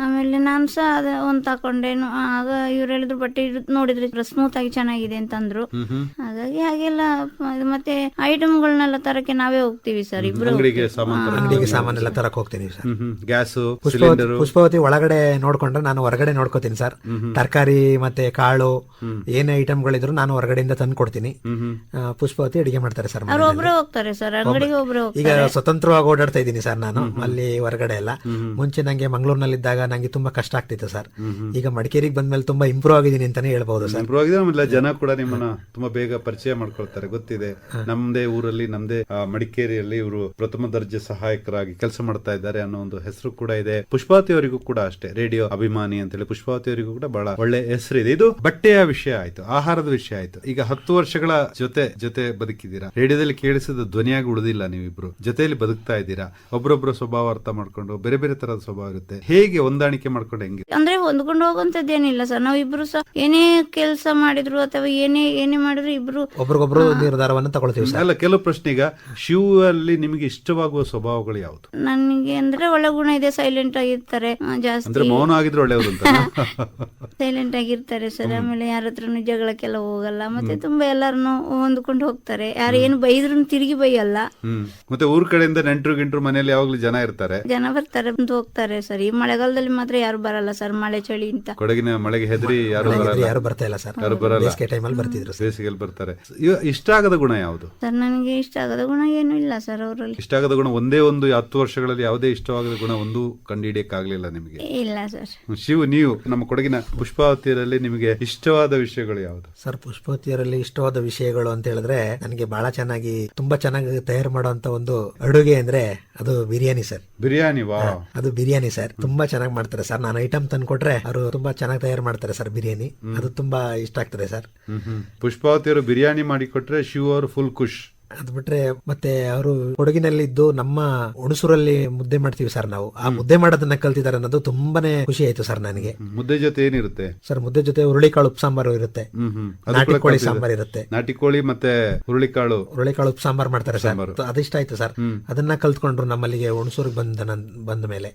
ಆಮೇಲೆ ನಾನು ಸಹ ಅದ ಒಂದ್ ತಕೊಂಡೆನೋ ಆಗ ಇವ್ರು ಹೇಳಿದ್ರು ಬಟ್ಟೆ ನೋಡಿದ್ರೆ ಸ್ಮೂತ್ ಆಗಿ ಚೆನ್ನಾಗಿದೆ ಅಂತಂದ್ರು. ಹಾಗಾಗಿ ಹಾಗಾಗಿ ಹಾಗೆಲ್ಲ ಮತ್ತೆ ಐಟಮ್ಗಳನ್ನೆಲ್ಲ ತರಕ್ಕೆ ನಾವೇ ಹೋಗ್ತೀವಿ ಸರ್ ಇಬ್ರು ಅಂಗಡಿಗೆ ಸಾಮಾನು ತರ ಅಂಗಡಿಗೆ ಸಾಮಾನೆಲ್ಲ ತರಕ್ ಹೋಗ್ತೀನಿ ಸರ್. Gas cylinder. ಪುಷ್ಪವತಿ ಒಳಗಡೆ ನೋಡ್ಕೊಂಡ್ರೆ ನಾನು ಹೊರಗಡೆ ನೋಡ್ಕೋತೀನಿ ಸರ್. ತರಕಾರಿ ಮತ್ತೆ ಕಾಳು ಏನೇ ಐಟಮ್ಗಳಿದ್ರು ನಾನು ಹೊರಗಡೆಯಿಂದ ತಂದು ಕೊಡ್ತೀನಿ ಪುಷ್ಪವತಿ ಅಡಿಗೆ ಮಾಡ್ತಾರೆ ಸರ್ ಅವ್ರು ಮನೆಯಲ್ಲಿ. ಒಬ್ರೇ ಹೋಗ್ತಾರೆ ಸರ್ ಅಂಗಡಿಗೆ ಒಬ್ರೇ. ಈಗ ಸ್ವತಂತ್ರವಾಗಿ ಓಡಾಡ್ತಾ ಇದ್ದೀನಿ ಸರ್ ನಾನು ಅಲ್ಲಿ ಹೊರಗಡೆ ಎಲ್ಲ. ಮುಂಚೆ ನಂಗೆ ಮಂಗಳೂರಿನಲ್ಲಿದ್ದಾಗ ನಂಗೆ ತುಂಬಾ ಕಷ್ಟ ಆಗ್ತಿತ್ತು ಸರ್. ಈಗ ಮಡಿಕೇರಿಗೆ ಬಂದ್ಮೇಲೆ ತುಂಬಾ ಇಂಪ್ರೂವ್ ಆಗಿದ್ದೀನಿ ಅಂತಾನೆ ಹೇಳ್ಬಹುದು ಸರ್. ಇಂಪ್ರೂವ್ ಆಗಿದೆ ಆಮೇಲೆ ಜನ ಕೂಡ ನಿಮ್ಮನ್ನ ತುಂಬಾ ಬೇಗ ಪರಿಚಯ ಮಾಡ್ಕೊಳ್ತಾರೆ ಗೊತ್ತಿದೆ. ನಮ್ದೇ ಊರಲ್ಲಿ ನಮ್ದೇ ಆ, ಮಡಿಕೇರಿಯಲ್ಲಿ ಇವರು ಪ್ರಥಮ ದರ್ಜೆ ಸಹಾಯಕರಾಗಿ ಕೆಲಸ ಮಾಡ್ತಾ ಇದ್ದಾರೆ ಅನ್ನೋ ಒಂದು ಹೆಸರು ಕೂಡ ಇದೆ. ಪುಷ್ಪಾತಿ ಅವರಿಗೂ ಕೂಡ ಅಷ್ಟೇ. ರೇಡಿಯೋ ಅಭಿಮಾನಿ ಅಂತ ಹೇಳಿ ಪುಷ್ಪಾವತಿ ಅವರಿಗೂ ಕೂಡ ಬಹಳ ಒಳ್ಳೆ ಹೆಸರು ಇದೆ ಇದು ಬಟ್ಟೆಯ ವಿಷಯ ಆಯ್ತು ಆಹಾರದ ವಿಷಯ ಆಯ್ತು. ಈಗ ಹತ್ತು ವರ್ಷಗಳ ಜೊತೆ ಜೊತೆ ಬದುಕಿದ್ದೀರಾ? ರೇಡಿಯೋದಲ್ಲಿ ಕೇಳಿಸಿದ ಧ್ವನಿಯಾಗಿ ಉಳಿದಿಲ್ಲ ನೀವಿಬ್ರು. ಜೊತೆಯಲ್ಲಿ ಬದುಕ್ತಾ ಇದ್ದೀರಾ? ಒಬ್ರೊಬ್ರು ಸ್ವಭಾವ ಅರ್ಥ ಮಾಡ್ಕೊಂಡು ಬೇರೆ ಬೇರೆ ತರದ ಸ್ವಭಾವ ಇರುತ್ತೆ. ಹೇಗೆ ಹೊಂದಾಣಿಕೆ ಮಾಡ್ಕೊಂಡು ಹೆಂಗೆ? ಅಂದ್ರೆ ಹೊಂದ್ಕೊಂಡು ಹೋಗುವಂತದ್ದೇನಿಲ್ಲ ಸರ್. ನಾವ್ ಇಬ್ರು ಸಹ ಏನೇ ಕೆಲಸ ಮಾಡಿದ್ರು ಅಥವಾ ಏನೇ ಏನೇ ಮಾಡಿದ್ರು ಇಬ್ರು ಒಬ್ರಿಗೊಬ್ರು ನಿರ್ಧಾರವನ್ನು ತಗೊಳ್ತೀವಿ ಸರ್. ಅಲ್ಲ ಕೆಲವು ಪ್ರಶ್ನೆ ಈಗ ಶಿವ ಅಲ್ಲಿ ನಿಮಗೆ ಇಷ್ಟವಾಗುವ ಸ್ವಭಾವಗಳು ಯಾವುದು? ನನಗೆ ಅಂದ್ರೆ ಒಳ್ಳೆ ಗುಣ ಇದೆ ಸೈಲೆಂಟ್ ಆಗಿರ್ತಾರೆ. ಜಾಸ್ತಿ ಮೌನ ಆಗಿದ್ರೆ ಒಳ್ಳೆಯವರು ಅಂತ. ಸೈಲೆಂಟ್ ಆಗಿರ್ತಾರೆ ಸರ್ ಆಮೇಲೆ ಯಾರ ಹತ್ರನು ಜಗಳಕ್ಕೆಲ್ಲ ಹೋಗಲ್ಲ. ಮತ್ತೆ ತುಂಬಾ ಎಲ್ಲಾರನು ಹೊಂದ್ಕೊಂಡು ಹೋಗ್ತಾರೆ. ಯಾರು ಏನು ಬೈದ್ರು ತಿರುಗಿ ಬೈಯಲ್ಲ. ಹ್ಮ್. ಮತ್ತೆ ಊರ್ ಕಡೆಯಿಂದ ನೆಂಟ್ರು ಗಿಂಟ್ರು ಮನೆಯಲ್ಲಿ ಯಾವಾಗ್ಲೂ ಜನ ಇರ್ತಾರೆ. ಜನ ಬರ್ತಾರೆ ಬಂದು ಹೋಗ್ತಾರೆ ಸರ್. ಈ ಮಳೆಗಾಲದಲ್ಲಿ ಮಾತ್ರ ಯಾರು ಬರಲ್ಲ ಸರ್ ಮಳೆ ಚಳಿ ಅಂತ. ಕೊಡಗಿನ ಮಳೆಗೆ ಹೆದರಿ ಯಾರು ಬರಲ್ಲ. ಯಾರು ಬರ್ತಾ ಇಲ್ಲ ಸರ್. ಯಾರು ಬರಲ್ಲ. ಬೇಸಿಗೆ ಟೈಮಲ್ಲಿ ಬರ್ತಿದ್ರು ಸರ್. ಬೇಸಿಗೆಯಲ್ಲಿ ಬರ್ತಾರೆ. ಇವ- ಇಷ್ಟ ಆಗದ ಗುಣ ಯಾವುದು? ಸರ್ ನನಗೆ ಇಷ್ಟ ಆಗದ ಗುಣ ಏನು ಇಲ್ಲ ಸರ್ ಅವರಲ್ಲಿ. ಇಷ್ಟ ಆಗದ ಗುಣ ಒಂದೇ ಒಂದು ಹತ್ತು ವರ್ಷಗಳಲ್ಲಿ ಯಾವುದೇ ಇಷ್ಟವಾಗದ ಗುಣ ಒಂದು ಕಂಡು ಕಂಡುಹಿಡಿಯಕ್ಕಾಗ್ಲಿಲ್ಲ ನಿಮಗೆ? ಇಲ್ಲ ಸರ್. ಶಿವು ನೀವು ನಮ್ಮ ಕೊಡಗಿನ ಪುಷ್ಪಾವತಿಯರಲ್ಲಿ ನಿಮಗೆ ಇಷ್ಟವಾದ ವಿಷಯಗಳು ಯಾವುದು? ಸರ್ ಪುಷ್ಪಾವತಿಯರಲ್ಲಿ ಇಷ್ಟವಾದ ವಿಷಯಗಳು ಅಂತ ಹೇಳಿದ್ರೆ ನನಗೆ ಬಹಳ ಚೆನ್ನಾಗಿ ತುಂಬಾ ಚೆನ್ನಾಗಿ ತಯಾರು ಮಾಡುವಂತ ಒಂದು ಅಡುಗೆ ಅಂದ್ರೆ ಅದು ಬಿರಿಯಾನಿ ಸರ್. ಬಿರಿಯಾನಿ ವಾ ಅದು ಬಿರಿಯಾನಿ ಸರ್. ತುಂಬಾ ಚೆನ್ನಾಗಿ ಮಾಡ್ತಾರೆ ಸರ್. ನಾನು ಐಟಮ್ ತಂದ್ಕೊಟ್ರೆ ಅವರು ತುಂಬಾ ಚೆನ್ನಾಗಿ ತಯಾರು ಮಾಡ್ತಾರೆ ಸರ್ ಬಿರಿಯಾನಿ. ಅದು ತುಂಬಾ ಇಷ್ಟ ಆಗ್ತದೆ ಸರ್. ಹ್ಮ್ ಹ್ಮ್. ಪುಷ್ಪಾವತಿಯವರು ಬಿರಿಯಾನಿ ಮಾಡಿ ಕೊಟ್ರೆ ಶಿವ ಅವರು ಫುಲ್ ಖುಷ್. ಅದ್ ಬಿಟ್ರೆ ಮತ್ತೆ ಅವರು ಕೊಡಗಿನಲ್ಲಿ ಇದ್ದು ನಮ್ಮ ಹುಣಸೂರಲ್ಲಿ ಮುದ್ದೆ ಮಾಡ್ತೀವಿ ಸರ್ ನಾವು. ಆ ಮುದ್ದೆ ಮಾಡೋದನ್ನ ಕಲ್ತಿದ್ದಾರೆ ಅನ್ನೋದು ತುಂಬಾನೇ ಖುಷಿ ಆಯ್ತು ಸರ್ ನನಗೆ. ಮುದ್ದೆ ಜೊತೆ ಏನಿರುತ್ತೆ? ಸರ್ ಮುದ್ದೆ ಜೊತೆ ಹುರುಳಿಕಾಳು ಉಪ್ ಸಾಂಬಾರು ಇರುತ್ತೆ. ನಾಟಿ ಕೋಳಿ ಸಾಂಬಾರ್ ಇರುತ್ತೆ. ನಾಟಿ ಕೋಳಿ ಮತ್ತೆ ಹುರುಳಿಕಾಳು ಹುರುಳಿಕಾಳು ಉಪ್ ಸಾಂಬಾರ್ ಮಾಡ್ತಾರೆ ಸರ್. ಅದಿಷ್ಟ ಆಯ್ತು ಸರ್. ಅದನ್ನ ಕಲ್ತ್ಕೊಂಡ್ರು ನಮ್ಮಲ್ಲಿಗೆ ಹುಣಸೂರಿಗೆ ಬಂದ ಬಂದ ಮೇಲೆ.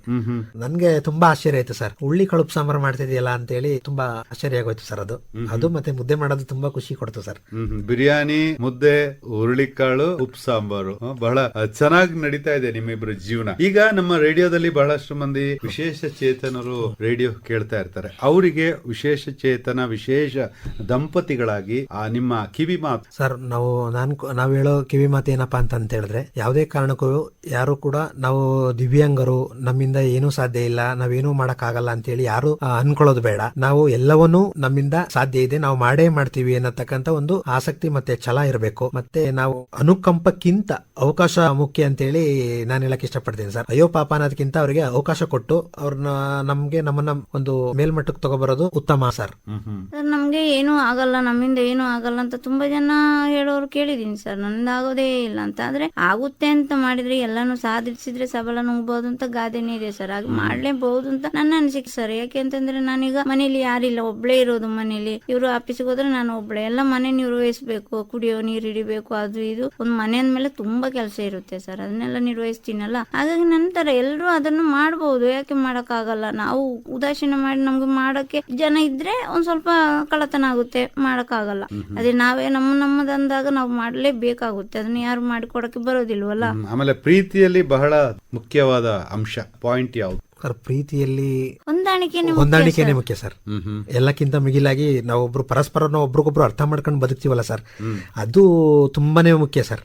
ನನ್ಗೆ ತುಂಬಾ ಆಶ್ಚರ್ಯ ಆಯ್ತು ಸರ್. ಹುರುಳಿಕಾಳು ಉಪ್ ಸಾಂಬಾರ್ ಮಾಡ್ತಿದ್ಯಲ್ಲ ಅಂತ ಹೇಳಿ ತುಂಬಾ ಆಶ್ಚರ್ಯ ಆಗೋಯ್ತು ಸರ್ ಅದು. ಅದು ಮತ್ತೆ ಮುದ್ದೆ ಮಾಡೋದು ತುಂಬಾ ಖುಷಿ ಕೊಡ್ತು ಸರ್. ಬಿರಿಯಾನಿ ಮುದ್ದೆ ಹುರುಳಿಕಾಳು ಉಪ್ಪು, ಸಾಂಬಾರು. ಬಹಳ ಚೆನ್ನಾಗಿ ನಡೀತಾ ಇದೆ ನಿಮ್ಮಿಬ್ರು ಜೀವನ. ಈಗ ನಮ್ಮ ರೇಡಿಯೋದಲ್ಲಿ ಬಹಳಷ್ಟು ಮಂದಿ ವಿಶೇಷ ಚೇತನರು ರೇಡಿಯೋ ಕೇಳ್ತಾ ಇರ್ತಾರೆ. ಅವರಿಗೆ ವಿಶೇಷ ಚೇತನ, ವಿಶೇಷ ದಂಪತಿಗಳಾಗಿ, ಆ, ನಿಮ್ಮ ಕಿವಿ ಮಾತು. ಸರ್, ನಾವು, ನಾನ್ ನಾವ್ ಹೇಳೋ ಕಿವಿ ಮಾತು ಏನಪ್ಪಾ ಅಂತ ಅಂತ ಹೇಳಿದ್ರೆ, ಯಾವುದೇ ಕಾರಣಕ್ಕೂ ಯಾರು ಕೂಡ ನಾವು ದಿವ್ಯಾಂಗರು, ನಮ್ಮಿಂದ ಏನು ಸಾಧ್ಯ ಇಲ್ಲ, ನಾವೇನು ಮಾಡಕ್ ಆಗಲ್ಲ ಅಂತ ಹೇಳಿ ಯಾರು ಅನ್ಕೊಳ್ಳೋದು ಬೇಡ. ನಾವು ಎಲ್ಲವನ್ನೂ ನಮ್ಮಿಂದ ಸಾಧ್ಯ ಇದೆ, ನಾವು ಮಾಡೇ ಮಾಡ್ತೀವಿ ಅನ್ನತಕ್ಕಂತ ಒಂದು ಆಸಕ್ತಿ ಮತ್ತೆ ಛಲ ಇರಬೇಕು. ಮತ್ತೆ ನಾವು ಅನುಕಂಪಕ್ಕಿಂತ ಅವಕಾಶ ಮುಖ್ಯ ಅಂತ ಹೇಳಿ ನಾನು ಹೇಳಕ್ ಇಷ್ಟಪಡ್ತೀನಿ ಸರ್. ಅಯ್ಯೋ ಪಾಪ ಅನ್ನೋದಕ್ಕಿಂತ ಅವರಿಗೆ ಅವಕಾಶ ಕೊಟ್ಟು ಅವ್ರನ್ನ ನಮ್ಗೆ ನಮ್ಮನ್ನ ಒಂದು ಮೇಲ್ಮಟ್ಟಕ್ಕೆ ತಗೋಬರೋದು ಉತ್ತಮ ಸರ್. ನಮ್ಗೆ ಏನೂ ಆಗಲ್ಲ ನಮ್ಮಿಂದ ಏನೂ ಆಗಲ್ಲ ಅಂತ ತುಂಬಾ ಜನ ಹೇಳೋರು ಕೇಳಿದೀನಿ ಸರ್. ನಂದು ಆಗೋದೇ ಇಲ್ಲ ಅಂತ. ಆದ್ರೆ ಆಗುತ್ತೆ ಅಂತ ಮಾಡಿದ್ರೆ ಎಲ್ಲಾನು ಸಾಧಿಸಿದ್ರೆ ಸಬಲ ನುಗ್ಬಹುದು ಅಂತ ಗಾದೆನೇ ಇದೆ ಸರ್. ಹಾಗೆ ಮಾಡ್ಲೇಬಹುದು ಅಂತ ನನ್ನ ಅನಿಸಿಕೆ ಸರ್. ಯಾಕೆ ಅಂತಂದ್ರೆ ನಾನೀಗ ಮನೇಲಿ ಯಾರಿಲ್ಲ. ಒಬ್ಳೇ ಇರೋದು ಮನೇಲಿ. ಇವರು ಆಫೀಸ್ಗೆ ಹೋದ್ರೆ ನಾನು ಒಬ್ಳೆ. ಎಲ್ಲ ಮನೆ ನಿರ್ವಹಿಸ್ಬೇಕು ಕುಡಿಯೋ ನೀರು ಹಿಡಿಬೇಕು. ಅದು ಇದು ಒಂದ್ ಮನೆ ಅಂದ್ಮೇಲೆ ತುಂಬಾ ಕೆಲಸ ಇರುತ್ತೆ ಸರ್. ಅದನ್ನೆಲ್ಲ ನಿರ್ವಹಿಸ್ತೀನಲ್ಲ? ಹಾಗಾಗಿ ನಂತರ ಎಲ್ಲರೂ ಅದನ್ನು ಮಾಡಬಹುದು ಯಾಕೆ ಮಾಡೋಕ್ಕಾಗಲ್ಲ? ನಾವು ಉದಾಸೀನ ಮಾಡಿ ನಮ್ಗೆ ಮಾಡಕ್ಕೆ ಜನ ಇದ್ರೆ ಒಂದ್ ಸ್ವಲ್ಪ ಕಳತನ ಆಗುತ್ತೆ. ಮಾಡೋಕ್ಕಾಗಲ್ಲ. ಅದೇ ನಾವೇ ನಮ್ಮ ನಮ್ಮದಂದಾಗ ನಾವು ಮಾಡಲೇಬೇಕಾಗುತ್ತೆ. ಅದನ್ನ ಯಾರು ಮಾಡಿಕೊಡಕ್ಕೆ ಬರೋದಿಲ್ವಲ್ಲ. ಆಮೇಲೆ ಪ್ರೀತಿಯಲ್ಲಿ ಬಹಳ ಮುಖ್ಯವಾದ ಅಂಶ ಪಾಯಿಂಟ್ ಯಾವುದು? ಸರ್ ಪ್ರೀತಿಯಲ್ಲಿ ಹೊಂದಾಣಿಕೆನೆ ಹೊಂದಾಣಿಕೆನೆ ಮುಖ್ಯ ಸರ್. ಎಲ್ಲಕ್ಕಿಂತ ಮಿಗಿಲಾಗಿ ನಾವೊಬ್ರು ಪರಸ್ಪರನ ಒಬ್ರಿಗೊಬ್ರು ಅರ್ಥ ಮಾಡ್ಕೊಂಡು ಬದುಕ್ತೀವಲ್ಲ ಸರ್. ಅದು ತುಂಬಾನೇ ಮುಖ್ಯ ಸರ್.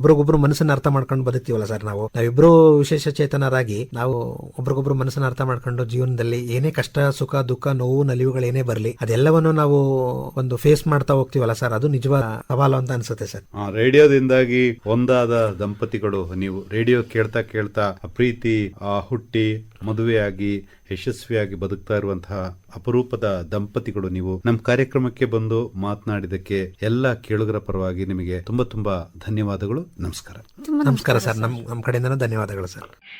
ಒಬ್ರಿಗೊಬ್ರು ಮನಸ್ಸನ್ನ ಅರ್ಥ ಮಾಡ್ಕೊಂಡು ಬದುಕ್ತೀವಲ್ಲ ಸರ್ ನಾವು? ನಾವಿಬ್ರು ವಿಶೇಷ ಚೇತನರಾಗಿ ನಾವು ಒಬ್ರಿಗೊಬ್ರು ಮನಸ್ಸನ್ನ ಅರ್ಥ ಮಾಡ್ಕೊಂಡು ಜೀವನದಲ್ಲಿ ಏನೇ ಕಷ್ಟ, ಸುಖ, ದುಃಖ, ನೋವು, ನಲಿವುಗಳು ಏನೇ ಬರಲಿ, ಅದೆಲ್ಲವನ್ನು ನಾವು ಒಂದು ಫೇಸ್ ಮಾಡ್ತಾ ಹೋಗ್ತೀವಲ್ಲ ಸರ್? ಅದು ನಿಜವಾದ ಸವಾಲು ಅಂತ ಅನ್ಸುತ್ತೆ ಸರ್. ರೇಡಿಯೋದಿಂದಾಗಿ ಒಂದಾದ ದಂಪತಿಗಳು ನೀವು ರೇಡಿಯೋ ಕೇಳ್ತಾ ಕೇಳ್ತಾ ಪ್ರೀತಿ, ಆ ಹುಟ್ಟಿ, ಮದುವೆಯಾಗಿ, ಯಶಸ್ವಿಯಾಗಿ ಬದುಕ್ತಾ ಇರುವಂತಹ ಅಪರೂಪದ ದಂಪತಿಗಳು ನೀವು. ನಮ್ಮ ಕಾರ್ಯಕ್ರಮಕ್ಕೆ ಬಂದು ಮಾತನಾಡಿದಕ್ಕೆ ಎಲ್ಲ ಕೇಳುಗರ ಪರವಾಗಿ ನಿಮಗೆ ತುಂಬಾ ತುಂಬಾ ಧನ್ಯವಾದಗಳು. ನಮಸ್ಕಾರ. ನಮಸ್ಕಾರ ಸರ್. ನಮ್ಮ ನಮ್ಮ ಕಡೆಯಿಂದ ಧನ್ಯವಾದಗಳು ಸರ್.